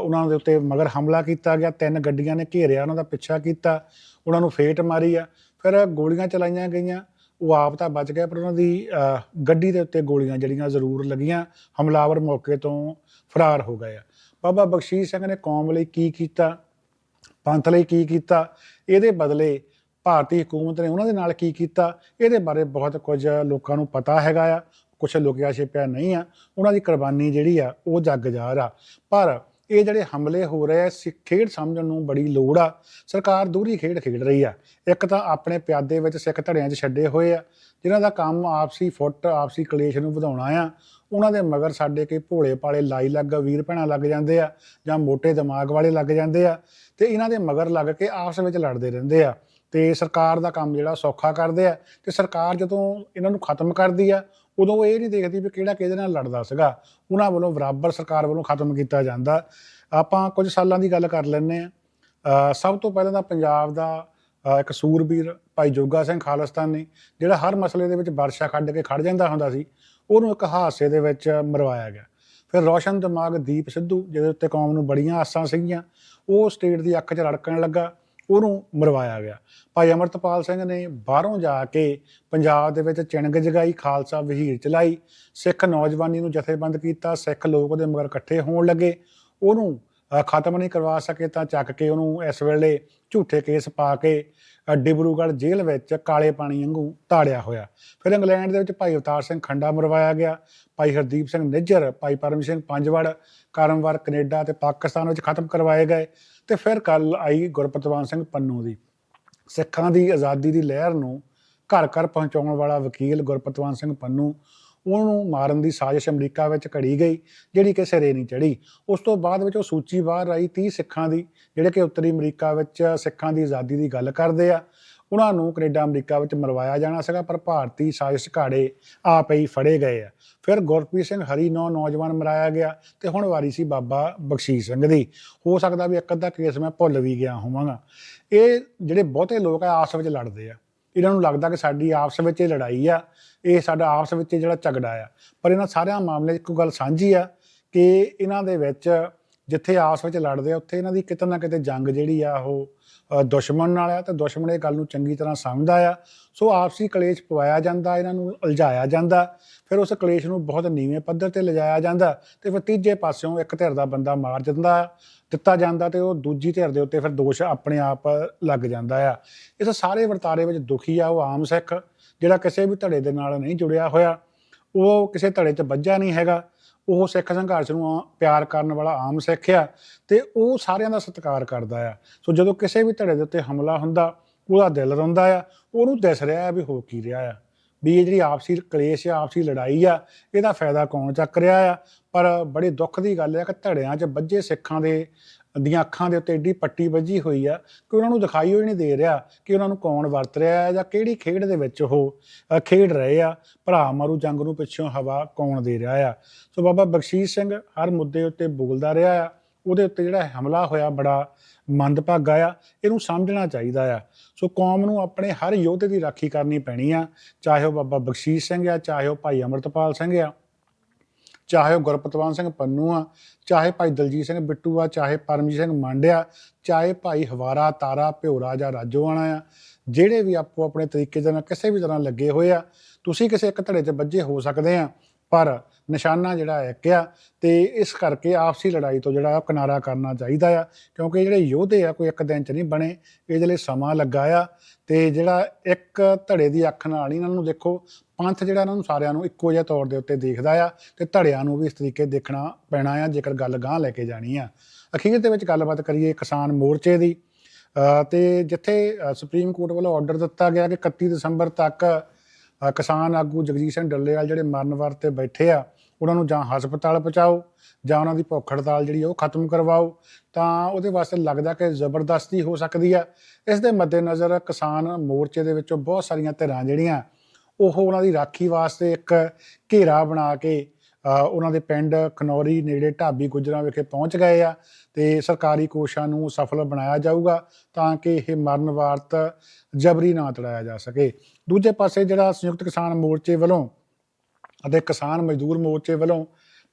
ਉਹਨਾਂ ਦੇ ਉੱਤੇ ਮਗਰ ਹਮਲਾ ਕੀਤਾ ਗਿਆ। ਤਿੰਨ ਗੱਡੀਆਂ ਨੇ ਘੇਰਿਆ ਉਹਨਾਂ ਦਾ ਪਿੱਛਾ ਕੀਤਾ। ਉਹਨਾਂ ਨੂੰ ਫੇਟ ਮਾਰੀ ਆ। ਫਿਰ ਗੋਲੀਆਂ ਚਲਾਈਆਂ ਗਈਆਂ। ਉਹ ਆਪ ਤਾਂ ਬਚ ਗਿਆ ਪਰ ਉਹਨਾਂ ਦੀ ਗੱਡੀ ਦੇ ਉੱਤੇ ਗੋਲੀਆਂ ਜਿਹੜੀਆਂ ਜ਼ਰੂਰ ਲੱਗੀਆਂ। ਹਮਲਾਵਰ ਮੌਕੇ ਤੋਂ ਫਰਾਰ ਹੋ ਗਏ ਆ। ਬਾਬਾ ਬਖਸ਼ੀਸ਼ ਸਿੰਘ ਨੇ ਕੌਮ ਲਈ ਕੀ ਕੀਤਾ? ਪੰਥ ਲਈ ਕੀ ਕੀਤਾ? ਇਹਦੇ ਬਦਲੇ ਭਾਰਤੀ ਹਕੂਮਤ ਨੇ ਉਹਨਾਂ ਦੇ ਨਾਲ ਕੀ ਕੀਤਾ? ਇਹਦੇ ਬਾਰੇ ਬਹੁਤ ਕੁਝ ਲੋਕਾਂ ਨੂੰ ਪਤਾ ਹੈਗਾ ਆ। ਕੁਝ ਲੁਕਿਆ ਛਿਪਿਆ ਨਹੀਂ ਆ। ਉਹਨਾਂ ਦੀ ਕੁਰਬਾਨੀ ਜਿਹੜੀ ਆ, ਉਹ ਜੱਗ ਜਾ ਆ। ਪਰ ਇਹ ਜਿਹੜੇ ਹਮਲੇ ਹੋ ਰਹੇ ਆ ਸਿ- ਖੇਡ ਸਮਝਣ ਨੂੰ ਬੜੀ ਲੋੜ ਆ। ਸਰਕਾਰ ਦੂਰੀ ਖੇਡ ਖੇਡ ਰਹੀ ਆ। ਇੱਕ ਤਾਂ ਆਪਣੇ ਪਿਆਦੇ ਵਿੱਚ ਸਿੱਖ ਧੜਿਆਂ 'ਚ ਛੱਡੇ ਹੋਏ ਆ, ਜਿਨ੍ਹਾਂ ਦਾ ਕੰਮ ਆਪਸੀ ਫੁੱਟ, ਆਪਸੀ ਕਲੇਸ਼ ਨੂੰ ਵਧਾਉਣਾ ਆ। ਉਹਨਾਂ ਦੇ ਮਗਰ ਸਾਡੇ ਕੇ ਭੋਲੇ ਪਾਲੇ ਲਾਈ ਲੱਗ ਵੀਰ ਭੈਣਾਂ ਲੱਗ ਜਾਂਦੇ ਆ ਜਾਂ ਮੋٹے ਦਿਮਾਗ ਵਾਲੇ ਲੱਗ ਜਾਂਦੇ ਆ ਤੇ ਇਹਨਾਂ ਦੇ ਮਗਰ ਲੱਗ ਕੇ ਆਪਸ ਵਿੱਚ ਲੜਦੇ ਰਹਿੰਦੇ ਆ। ਤੇ ਸਰਕਾਰ ਦਾ ਕੰਮ ਜਿਹੜਾ ਸੌਖਾ ਕਰਦੇ ਆ ਤੇ ਸਰਕਾਰ ਜਦੋਂ ਇਹਨਾਂ ਨੂੰ ਖਤਮ ਕਰਦੀ ਆ ਉਦੋਂ ਇਹ ਨਹੀਂ ਦੇਖਦੀ ਵੀ ਕਿਹੜਾ ਕਿਹਦੇ ਨਾਲ ਲੜਦਾ ਸੀਗਾ। ਉਹਨਾਂ ਵੱਲੋਂ ਬਰਾਬਰ ਸਰਕਾਰ ਵੱਲੋਂ ਖਤਮ ਕੀਤਾ ਜਾਂਦਾ। ਆਪਾਂ ਕੁਝ ਸਾਲਾਂ ਦੀ ਗੱਲ ਕਰ ਲੈਂਦੇ ਆ ਸਭ ਤੋਂ ਪਹਿਲਾਂ ਤਾਂ ਪੰਜਾਬ ਦਾ ਇੱਕ ਸੂਰਬੀਰ ਭਾਈ ਜੋਗਾ ਸਿੰਘ ਖਾਲਸਤਾਨੀ ਜਿਹੜਾ ਹਰ ਮਸਲੇ ਦੇ ਵਿੱਚ ਵਰਸ਼ਾ ਕੱਢ ਕੇ ਖੜ ਜਾਂਦਾ ਹੁੰਦਾ ਸੀ, ਉਹਨੂੰ ਇੱਕ ਹਾਦਸੇ ਦੇ ਵਿੱਚ ਮਰਵਾਇਆ ਗਿਆ। ਫਿਰ ਰੋਸ਼ਨ ਦਿਮਾਗ ਦੀਪ ਸਿੱਧੂ, ਜਿਹਦੇ ਉੱਤੇ ਕੌਮ ਨੂੰ ਬੜੀਆਂ ਆਸਾਂ ਸੀਗੀਆਂ, ਉਹ ਸਟੇਟ ਦੀ ਅੱਖ 'ਚ ਰੜਕਣ ਲੱਗਾ। ਉਹਨੂੰ ਮਰਵਾਇਆ ਗਿਆ। ਭਾਈ ਅਮਰਤਪਾਲ ਸਿੰਘ ਨੇ ਬਾਹਰੋਂ ਜਾ ਕੇ ਪੰਜਾਬ ਦੇ ਵਿੱਚ ਚਿਣਗ ਜਗਾਈ, ਖਾਲਸਾ ਵਹੀਰ ਚਲਾਈ, ਸਿੱਖ ਨੌਜਵਾਨੀ ਨੂੰ ਜਥੇਬੰਦ ਕੀਤਾ, ਸਿੱਖ ਲੋਕ ਉਹਦੇ ਮਗਰ ਇਕੱਠੇ ਹੋਣ ਲੱਗੇ। ਉਹਨੂੰ ਖਤਮ ਨਹੀਂ ਕਰਵਾ ਸਕੇ ਤਾਂ ਚੱਕ ਕੇ ਉਹਨੂੰ ਇਸ ਵੇਲੇ ਝੂਠੇ ਕੇਸ ਪਾ ਕੇ ਡਿਬਰੂਗੜ੍ਹ ਜੇਲ੍ਹ ਵਿੱਚ ਕਾਲੇ ਪਾਣੀ ਵਾਂਗੂ ਤਾੜਿਆ ਹੋਇਆ। ਫਿਰ ਇੰਗਲੈਂਡ ਦੇ ਵਿੱਚ ਭਾਈ ਅਵਤਾਰ ਸਿੰਘ ਖੰਡਾ ਮਰਵਾਇਆ ਗਿਆ। ਭਾਈ ਹਰਦੀਪ ਸਿੰਘ ਨਿੱਜਰ, ਭਾਈ ਪਰਮ ਸਿੰਘ ਪੰਜਵੜ, ਕਰਮਵਾਰ ਕੈਨੇਡਾ ਤੇ ਪਾਕਿਸਤਾਨ ਵਿੱਚ ਖਤਮ ਕਰਵਾਏ ਗਏ। ਤੇ ਫਿਰ ਕੱਲ ਆਈ ਗੁਰਪਤਵਾਨ ਸਿੰਘ ਪੰਨੂ ਦੀ। ਸਿੱਖਾਂ ਦੀ ਆਜ਼ਾਦੀ ਦੀ ਲਹਿਰ ਨੂੰ ਘਰ ਘਰ ਪਹੁੰਚਾਉਣ ਵਾਲਾ ਵਕੀਲ ਗੁਰਪਤਵਾਨ ਸਿੰਘ ਪੰਨੂ, ਉਹਨੂੰ ਮਾਰਨ ਦੀ ਸਾਜ਼ਿਸ਼ ਅਮਰੀਕਾ ਵਿੱਚ ਘੜੀ ਗਈ, ਜਿਹੜੀ ਕਿ ਸਿਰੇ ਨਹੀਂ ਚੜੀ ਉਸ ਤੋਂ ਬਾਅਦ ਵਿੱਚ ਉਹ ਸੂਚੀ ਬਾਹਰ ਆਈ 30 ਸਿੱਖਾਂ ਦੀ, ਜਿਹੜੇ ਕਿ ਉੱਤਰੀ ਅਮਰੀਕਾ ਵਿੱਚ ਸਿੱਖਾਂ ਦੀ ਆਜ਼ਾਦੀ ਦੀ ਗੱਲ ਕਰਦੇ ਆ। ਉਹਨਾਂ ਨੂੰ ਕੈਨੇਡਾ, ਅਮਰੀਕਾ ਵਿੱਚ ਮਰਵਾਇਆ ਜਾਣਾ ਸੀਗਾ, ਪਰ ਭਾਰਤੀ ਸਾਜ਼ਿਸ਼ ਘਾੜੇ ਆਪ ਹੀ ਫੜੇ ਗਏ ਆ। ਫਿਰ ਗੁਰਪ੍ਰੀਤ ਸਿੰਘ ਹਰੀ ਨੌ ਨੌਜਵਾਨ ਮਰਾਇਆ ਗਿਆ ਤੇ ਹੁਣ ਵਾਰੀ ਸੀ ਬਾਬਾ ਬਖਸ਼ੀਸ਼ ਸਿੰਘ ਦੀ। ਹੋ ਸਕਦਾ ਵੀ ਇੱਕ ਅੱਧਾ ਕੇਸ ਮੈਂ ਭੁੱਲ ਵੀ ਗਿਆ ਹੋਵਾਂਗਾ। ਇਹ ਜਿਹੜੇ ਬਹੁਤੇ ਲੋਕ ਆ ਆਪਸ ਵਿੱਚ ਲੜਦੇ ਆ। ਇਹਨਾਂ ਨੂੰ ਲੱਗਦਾ ਕਿ ਸਾਡੀ ਆਪਸ ਵਿੱਚ ਇਹ ਲੜਾਈ ਆ, ਇਹ ਸਾਡਾ ਆਪਸ ਵਿੱਚ ਜਿਹੜਾ ਝਗੜਾ ਆ। ਪਰ ਇਹਨਾਂ ਸਾਰਿਆਂ ਮਾਮਲੇ 'ਚ ਇੱਕੋ ਗੱਲ ਸਾਂਝੀ ਆ ਕਿ ਇਹਨਾਂ ਦੇ ਵਿੱਚ ਜਿੱਥੇ ਆਪਸ ਵਿੱਚ ਲੜਦੇ ਆ, ਉੱਥੇ ਇਹਨਾਂ ਦੀ ਕਿਤੇ ਨਾ ਕਿਤੇ ਜੰਗ ਜਿਹੜੀ ਆ ਉਹ ਦੁਸ਼ਮਣ ਨਾਲ ਆ ਤੇ ਦੁਸ਼ਮਣ ਇਹ ਗੱਲ ਨੂੰ ਚੰਗੀ ਤਰ੍ਹਾਂ ਸਮਝਦਾ ਆ। ਸੋ ਆਪਸੀ ਕਲੇਸ਼ ਪਵਾਇਆ ਜਾਂਦਾ, ਇਹਨਾਂ ਨੂੰ ਉਲਝਾਇਆ ਜਾਂਦਾ, ਫਿਰ ਉਸ ਕਲੇਸ਼ ਨੂੰ ਬਹੁਤ ਨੀਵੇਂ ਪੱਧਰ ਤੇ ਲਿਜਾਇਆ ਜਾਂਦਾ ਤੇ ਫਿਰ ਤੀਜੇ ਪਾਸਿਓਂ ਇੱਕ ਧਿਰ ਦਾ ਬੰਦਾ ਮਾਰ ਜਾਂਦਾ ਦਿੱਤਾ ਜਾਂਦਾ ਤੇ ਉਹ ਦੂਜੀ ਧਿਰ ਦੇ ਉੱਤੇ ਫਿਰ ਦੋਸ਼ ਆਪਣੇ ਆਪ ਲੱਗ ਜਾਂਦਾ ਆ। ਇਸ ਸਾਰੇ ਵਰਤਾਰੇ ਵਿੱਚ ਦੁਖੀ ਆ ਉਹ ਆਮ ਸਿੱਖ, ਜਿਹੜਾ ਕਿਸੇ ਵੀ ਧੜੇ ਦੇ ਨਾਲ ਨਹੀਂ ਜੁੜਿਆ ਹੋਇਆ, ਉਹ ਕਿਸੇ ਧੜੇ 'ਚ ਵੱਜਾ ਨਹੀਂ ਹੈਗਾ। ਉਹ ਸਿੱਖ ਸੰਘਰਸ਼ ਨੂੰ ਆ- ਪਿਆਰ ਕਰਨ ਵਾਲਾ ਆਮ ਸਿੱਖ ਆ ਤੇ ਉਹ ਸਾਰਿਆਂ ਦਾ ਸਤਿਕਾਰ ਕਰਦਾ ਆ। ਸੋ ਜਦੋਂ ਕਿਸੇ ਵੀ ਧੜੇ ਦੇ ਉੱਤੇ ਹਮਲਾ ਹੁੰਦਾ, ਉਹਦਾ ਦਿਲ ਰੋਂਦਾ ਆ, ਉਹਨੂੰ ਦਿਸ ਰਿਹਾ ਆ ਵੀ ਹੋ ਕੀ ਰਿਹਾ ਆ। ਵੀ ਇਹ ਜਿਹੜੀ ਆਪਸੀ ਕਲੇਸ਼ ਆ, ਆਪਸੀ ਲੜਾਈ ਆ, ਇਹਦਾ ਫਾਇਦਾ ਕੌਣ ਚੱਕ ਰਿਹਾ ਆ? ਪਰ ਬੜੇ ਦੁੱਖ ਦੀ ਗੱਲ ਆ ਕਿ ਧੜਿਆਂ 'ਚ ਵੱਜੇ ਸਿੱਖਾਂ ਦੇ, ਦੀਆਂ ਅੱਖਾਂ ਦੇ ਉੱਤੇ ਏਡੀ ਪੱਟੀ ਵੱਜੀ ਹੋਈ ਆ ਕਿ ਉਹਨਾਂ ਨੂੰ ਦਿਖਾਈ ਹੋਈ ਨਹੀਂ ਦੇ ਰਿਹਾ ਕਿ ਉਹਨਾਂ ਨੂੰ ਕੌਣ ਵਰਤ ਰਿਹਾ ਹੈ ਜਾਂ ਕਿਹੜੀ ਖੇਡ ਦੇ ਵਿੱਚ ਉਹ ਖੇਡ ਰਹੇ ਆ। ਭਰਾ ਮਾਰੂ ਜੰਗ ਨੂੰ ਪਿੱਛੋਂ ਹਵਾ ਕੌਣ ਦੇ ਰਿਹਾ ਆ? ਸੋ ਬਾਬਾ ਬਖਸ਼ੀਸ਼ ਸਿੰਘ ਹਰ ਮੁੱਦੇ ਉੱਤੇ ਬੋਲਦਾ ਰਿਹਾ ਆ। ਉਹਦੇ ਉੱਤੇ ਜਿਹੜਾ ਹਮਲਾ ਹੋਇਆ ਬੜਾ ਮੰਦਭਾਗਾ ਆ, ਇਹਨੂੰ ਸਮਝਣਾ ਚਾਹੀਦਾ ਆ। ਸੋ ਕੌਮ ਨੂੰ ਆਪਣੇ ਹਰ ਯੋਧੇ ਦੀ ਰਾਖੀ ਕਰਨੀ ਪੈਣੀ ਆ, ਚਾਹੇ ਉਹ ਬਾਬਾ ਬਖਸ਼ੀਸ਼ ਸਿੰਘ ਆ, ਚਾਹੇ ਉਹ ਭਾਈ ਅਮਰਤਪਾਲ ਸਿੰਘ ਆ, ਚਾਹੇ ਉਹ ਗੁਰਪਤਵਾਨ ਸਿੰਘ ਪੰਨੂ ਆ, ਚਾਹੇ ਭਾਈ ਦਲਜੀਤ ਸਿੰਘ ਬਿੱਟੂ ਆ, ਚਾਹੇ ਪਰਮਜੀਤ ਸਿੰਘ ਮੰਡਿਆ ਚਾਹੇ ਭਾਈ ਹਵਾਰਾ, ਤਾਰਾ ਭਿਉਰਾ ਜਾਂ ਰਾਜੋਆਣਾ ਆ, ਜਿਹੜੇ ਵੀ ਆਪੋ ਆਪਣੇ ਤਰੀਕੇ ਦੇ ਨਾਲ ਕਿਸੇ ਵੀ ਤਰ੍ਹਾਂ ਲੱਗੇ ਹੋਏ ਆ, ਤੁਸੀਂ ਕਿਸੇ ਇੱਕ ਧੜੇ 'ਚ ਵੱਜੇ ਹੋ ਸਕਦੇ ਆ। ਪਰ ਨਿਸ਼ਾਨਾ ਜਿਹੜਾ ਇੱਕ ਆ ਤੇ ਇਸ ਕਰਕੇ ਆਪਸੀ ਲੜਾਈ ਤੋਂ ਜਿਹੜਾ ਕਿਨਾਰਾ ਕਰਨਾ ਚਾਹੀਦਾ ਆ ਕਿਉਂਕਿ ਜਿਹੜੇ ਯੋਧੇ ਆ ਕੋਈ ਇੱਕ ਦਿਨ 'ਚ ਨਹੀਂ ਬਣੇ ਇਹਦੇ ਲਈ ਸਮਾਂ ਲੱਗਾ ਆ ਤੇ ਜਿਹੜਾ ਇੱਕ ਧੜੇ ਦੀ ਅੱਖ ਨਾਲ ਹੀ ਇਹਨਾਂ ਨੂੰ ਦੇਖੋ ਪੰਥ ਜਿਹੜਾ ਇਹਨਾਂ ਨੂੰ ਸਾਰਿਆਂ ਨੂੰ ਇੱਕੋ ਜਿਹੇ ਤੌਰ ਦੇ ਉੱਤੇ ਦੇਖਦਾ ਆ ਤੇ ਧੜਿਆਂ ਨੂੰ ਵੀ ਇਸ ਤਰੀਕੇ ਦੇਖਣਾ ਪੈਣਾ ਆ ਜੇਕਰ ਗੱਲ ਗਾਂਹ ਲੈ ਕੇ ਜਾਣੀ ਆ। ਅਖੀਰ ਦੇ ਵਿੱਚ ਗੱਲਬਾਤ ਕਰੀਏ ਕਿਸਾਨ ਮੋਰਚੇ ਦੀ ਅ, ਤੇ ਜਿੱਥੇ ਸੁਪਰੀਮ ਕੋਰਟ ਵੱਲੋਂ ਆਰਡਰ ਦਿੱਤਾ ਗਿਆ ਕਿ 31 ਦਸੰਬਰ ਤੱਕ ਕਿਸਾਨ ਆਗੂ ਜਗਜੀਤ ਸਿੰਘ ਡੱਲੇਵਾਲ ਜਿਹੜੇ ਮਰਨ ਵਰ ਤੇ ਬੈਠੇ ਆ, ਉਹਨਾਂ ਨੂੰ ਜਾਂ ਹਸਪਤਾਲ ਪਹੁੰਚਾਓ, ਜਾਂ ਉਹਨਾਂ ਦੀ ਭੁੱਖ ਹੜਤਾਲ ਜਿਹੜੀ ਉਹ ਖਤਮ ਕਰਵਾਓ, ਤਾਂ ਉਹਦੇ ਵਾਸਤੇ ਲੱਗਦਾ ਕਿ ਜ਼ਬਰਦਸਤੀ ਹੋ ਸਕਦੀ ਆ। ਇਸ ਦੇ ਮੱਦੇਨਜ਼ਰ ਕਿਸਾਨ ਮੋਰਚੇ ਦੇ ਵਿੱਚੋਂ ਬਹੁਤ ਸਾਰੀਆਂ ਧਿਰਾਂ ਜਿਹੜੀਆਂ, ਉਹ ਉਹਨਾਂ ਦੀ ਰਾਖੀ ਵਾਸਤੇ ਇੱਕ ਘੇਰਾ ਬਣਾ ਕੇ ਉਹਨਾਂ ਦੇ ਪਿੰਡ ਖਨੌਰੀ ਨੇੜੇ ਢਾਬੀ ਗੁਜਰਾਂ ਵਿਖੇ ਪਹੁੰਚ ਗਏ ਆ ਤੇ ਸਰਕਾਰੀ ਕੋਸ਼ਾਂ ਨੂੰ ਸਫਲ ਬਣਾਇਆ ਜਾਊਗਾ ਤਾਂ ਕਿ ਇਹ ਮਰਨ ਵਾਰਤ ਜਬਰੀ ਨਾ ਤੜਾਇਆ ਜਾ ਸਕੇ। ਦੂਜੇ ਪਾਸੇ ਜਿਹੜਾ ਸੰਯੁਕਤ ਕਿਸਾਨ ਮੋਰਚੇ ਵੱਲੋਂ ਅਤੇ ਕਿਸਾਨ ਮਜ਼ਦੂਰ ਮੋਰਚੇ ਵੱਲੋਂ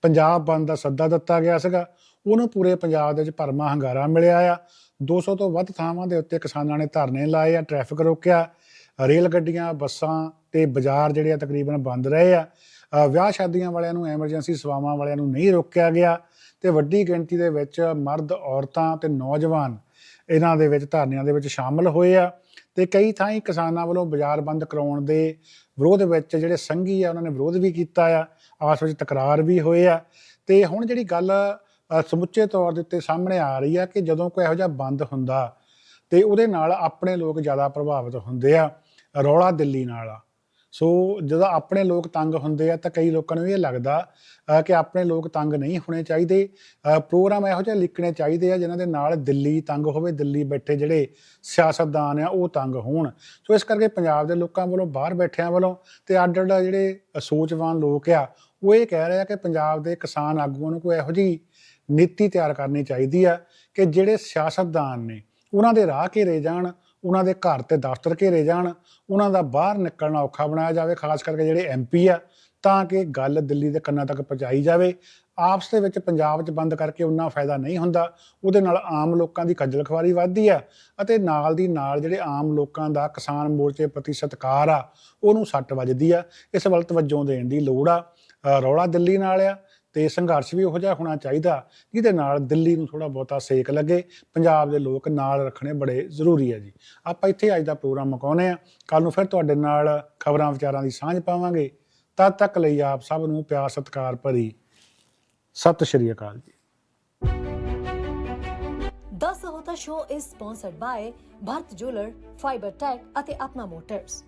ਪੰਜਾਬ ਬੰਦ ਦਾ ਸੱਦਾ ਦਿੱਤਾ ਗਿਆ ਸੀਗਾ, ਉਹਨੂੰ ਪੂਰੇ ਪੰਜਾਬ ਦੇ ਵਿੱਚ ਭਰਮਾ ਹੰਗਾਰਾ ਮਿਲਿਆ ਆ। 200 ਤੋਂ ਵੱਧ ਥਾਵਾਂ ਦੇ ਉੱਤੇ ਕਿਸਾਨਾਂ ਨੇ ਧਰਨੇ ਲਾਏ ਆ, ਟ੍ਰੈਫਿਕ ਰੋਕਿਆ, ਰੇਲ ਗੱਡੀਆਂ, ਬੱਸਾਂ ਤੇ ਬਾਜ਼ਾਰ ਜਿਹੜੇ ਆ ਤਕਰੀਬਨ ਬੰਦ ਰਹੇ ਆ। ਵਿਆਹ ਸ਼ਾਦੀਆਂ ਵਾਲਿਆਂ ਨੂੰ ਐਮਰਜੈਂਸੀ ਸੇਵਾਵਾਂ ਵਾਲਿਆਂ ਨੂੰ ਨਹੀਂ ਰੋਕਿਆ ਗਿਆ ਤੇ ਵੱਡੀ ਗਿਣਤੀ ਦੇ ਵਿੱਚ ਮਰਦ ਔਰਤਾਂ ਤੇ ਨੌਜਵਾਨ ਇਹਨਾਂ ਦੇ ਵਿੱਚ ਧਰਨਿਆਂ ਦੇ ਵਿੱਚ ਸ਼ਾਮਲ ਹੋਏ ਆ ਤੇ ਕਈ ਥਾਂ ਹੀ ਕਿਸਾਨਾਂ ਵੱਲੋਂ ਬਾਜ਼ਾਰ ਬੰਦ ਕਰਾਉਣ ਦੇ ਵਿਰੋਧ ਵਿੱਚ ਜਿਹੜੇ ਸੰਘੀ ਆ, ਉਹਨਾਂ ਨੇ ਵਿਰੋਧ ਵੀ ਕੀਤਾ ਆ, ਆਪਸ ਵਿੱਚ ਤਕਰਾਰ ਵੀ ਹੋਏ ਆ ਤੇ ਹੁਣ ਜਿਹੜੀ ਗੱਲ ਸਮੁੱਚੇ ਤੌਰ ਦੇ ਉੱਤੇ ਸਾਹਮਣੇ ਆ ਰਹੀ ਆ ਕਿ ਜਦੋਂ ਕੋਈ ਇਹੋ ਜਿਹਾ ਬੰਦ ਹੁੰਦਾ ਤੇ ਉਹਦੇ ਨਾਲ ਆਪਣੇ ਲੋਕ ਜ਼ਿਆਦਾ ਪ੍ਰਭਾਵਿਤ ਹੁੰਦੇ ਆ, ਰੌਲਾ ਦਿੱਲੀ ਨਾਲ ਆ। ਸੋ ਜਦੋਂ ਆਪਣੇ ਲੋਕ ਤੰਗ ਹੁੰਦੇ ਆ ਤਾਂ ਕਈ ਲੋਕਾਂ ਨੂੰ ਇਹ ਲੱਗਦਾ ਕਿ ਆਪਣੇ ਲੋਕ ਤੰਗ ਨਹੀਂ ਹੋਣੇ ਚਾਹੀਦੇ। ਪ੍ਰੋਗਰਾਮ ਇਹੋ ਜਿਹੇ ਲਿਖਣੇ ਚਾਹੀਦੇ ਆ ਜਿਨ੍ਹਾਂ ਦੇ ਨਾਲ ਦਿੱਲੀ ਤੰਗ ਹੋਵੇ, ਦਿੱਲੀ ਬੈਠੇ ਜਿਹੜੇ ਸਿਆਸਤਦਾਨ ਆ ਉਹ ਤੰਗ ਹੋਣ। ਸੋ ਇਸ ਕਰਕੇ ਪੰਜਾਬ ਦੇ ਲੋਕਾਂ ਵੱਲੋਂ, ਬਾਹਰ ਬੈਠਿਆਂ ਵੱਲੋਂ ਤੇ ਅੱਡ ਅੱਡ ਜਿਹੜੇ ਸੋਚਵਾਨ ਲੋਕ ਆ, ਉਹ ਇਹ ਕਹਿ ਰਹੇ ਆ ਕਿ ਪੰਜਾਬ ਦੇ ਕਿਸਾਨ ਆਗੂਆਂ ਨੂੰ ਕੋਈ ਇਹੋ ਜਿਹੀ ਨੀਤੀ ਤਿਆਰ ਕਰਨੀ ਚਾਹੀਦੀ ਆ ਕਿ ਜਿਹੜੇ ਸਿਆਸਤਦਾਨ ਨੇ, ਉਹਨਾਂ ਦੇ ਰਾਹ ਘੇਰੇ ਜਾਣ, ਉਹਨਾਂ ਦੇ ਘਰ ਤੇ ਦਫ਼ਤਰ ਘੇਰੇ ਜਾਣ ਉਹਨਾਂ ਦਾ ਬਾਹਰ ਨਿਕਲਣਾ ਔਖਾ ਬਣਾਇਆ ਜਾਵੇ, ਖਾਸ ਕਰਕੇ ਜਿਹੜੇ ਐਮਪੀ ਆ, ਤਾਂ ਕਿ ਗੱਲ ਦਿੱਲੀ ਦੇ ਕੰਨਾਂ ਤੱਕ ਪਹੁੰਚਾਈ ਜਾਵੇ। ਆਪਸ ਦੇ ਵਿੱਚ ਪੰਜਾਬ 'ਚ ਬੰਦ ਕਰਕੇ ਉਨਾ ਫਾਇਦਾ ਨਹੀਂ ਹੁੰਦਾ। ਉਹਦੇ ਨਾਲ ਆਮ ਲੋਕਾਂ ਦੀ ਖੱਜਲ ਖਵਾਰੀ ਵੱਧਦੀ ਆ ਅਤੇ ਨਾਲ ਦੀ ਨਾਲ ਜਿਹੜੇ ਆਮ ਲੋਕਾਂ ਦਾ ਕਿਸਾਨ ਮੋਰਚੇ ਪ੍ਰਤੀ ਸਤਿਕਾਰ ਆ, ਉਹਨੂੰ ਸੱਟ ਵੱਜਦੀ ਆ। ਇਸ ਵੱਲ ਤਵੱਜੋ ਦੇਣ ਦੀ ਲੋੜ ਆ। ਰੌਲਾ ਦਿੱਲੀ ਨਾਲ ਆ। ਤੇ ਸੰਘਰਸ਼ ਵੀ ਉਹੋ ਜਿਹਾ ਹੋਣਾ ਚਾਹੀਦਾ ਜਿਹਦੇ ਨਾਲ ਦਿੱਲੀ ਨੂੰ ਥੋੜਾ ਬਹੁਤਾ ਸੇਕ ਲੱਗੇ ਪੰਜਾਬ ਦੇ ਲੋਕ ਨਾਲ ਰੱਖਣੇ ਬੜੇ ਜ਼ਰੂਰੀ ਹੈ ਜੀ। ਆਪਾਂ ਇੱਥੇ ਅੱਜ ਦਾ ਪ੍ਰੋਗਰਾਮ ਮੁਕਾਉਂਦੇ ਆ ਕੱਲ ਨੂੰ ਫਿਰ ਤੁਹਾਡੇ ਨਾਲ ਖਬਰਾਂ ਵਿਚਾਰਾਂ ਦੀ ਸਾਂਝ ਪਾਵਾਂਗੇ। ਤਦ ਤੱਕ ਲਈ ਆਪ ਸਭ ਨੂੰ ਪਿਆਰ ਸਤਿਕਾਰ ਭਰੀ। ਸਤਿ ਸ਼੍ਰੀ ਅਕਾਲ ਜੀ। The Sahota Show is sponsored by Bharat Jeweler, Fiber Tech ਅਤੇ ਆਪਣਾ ਮੋਟਰਸ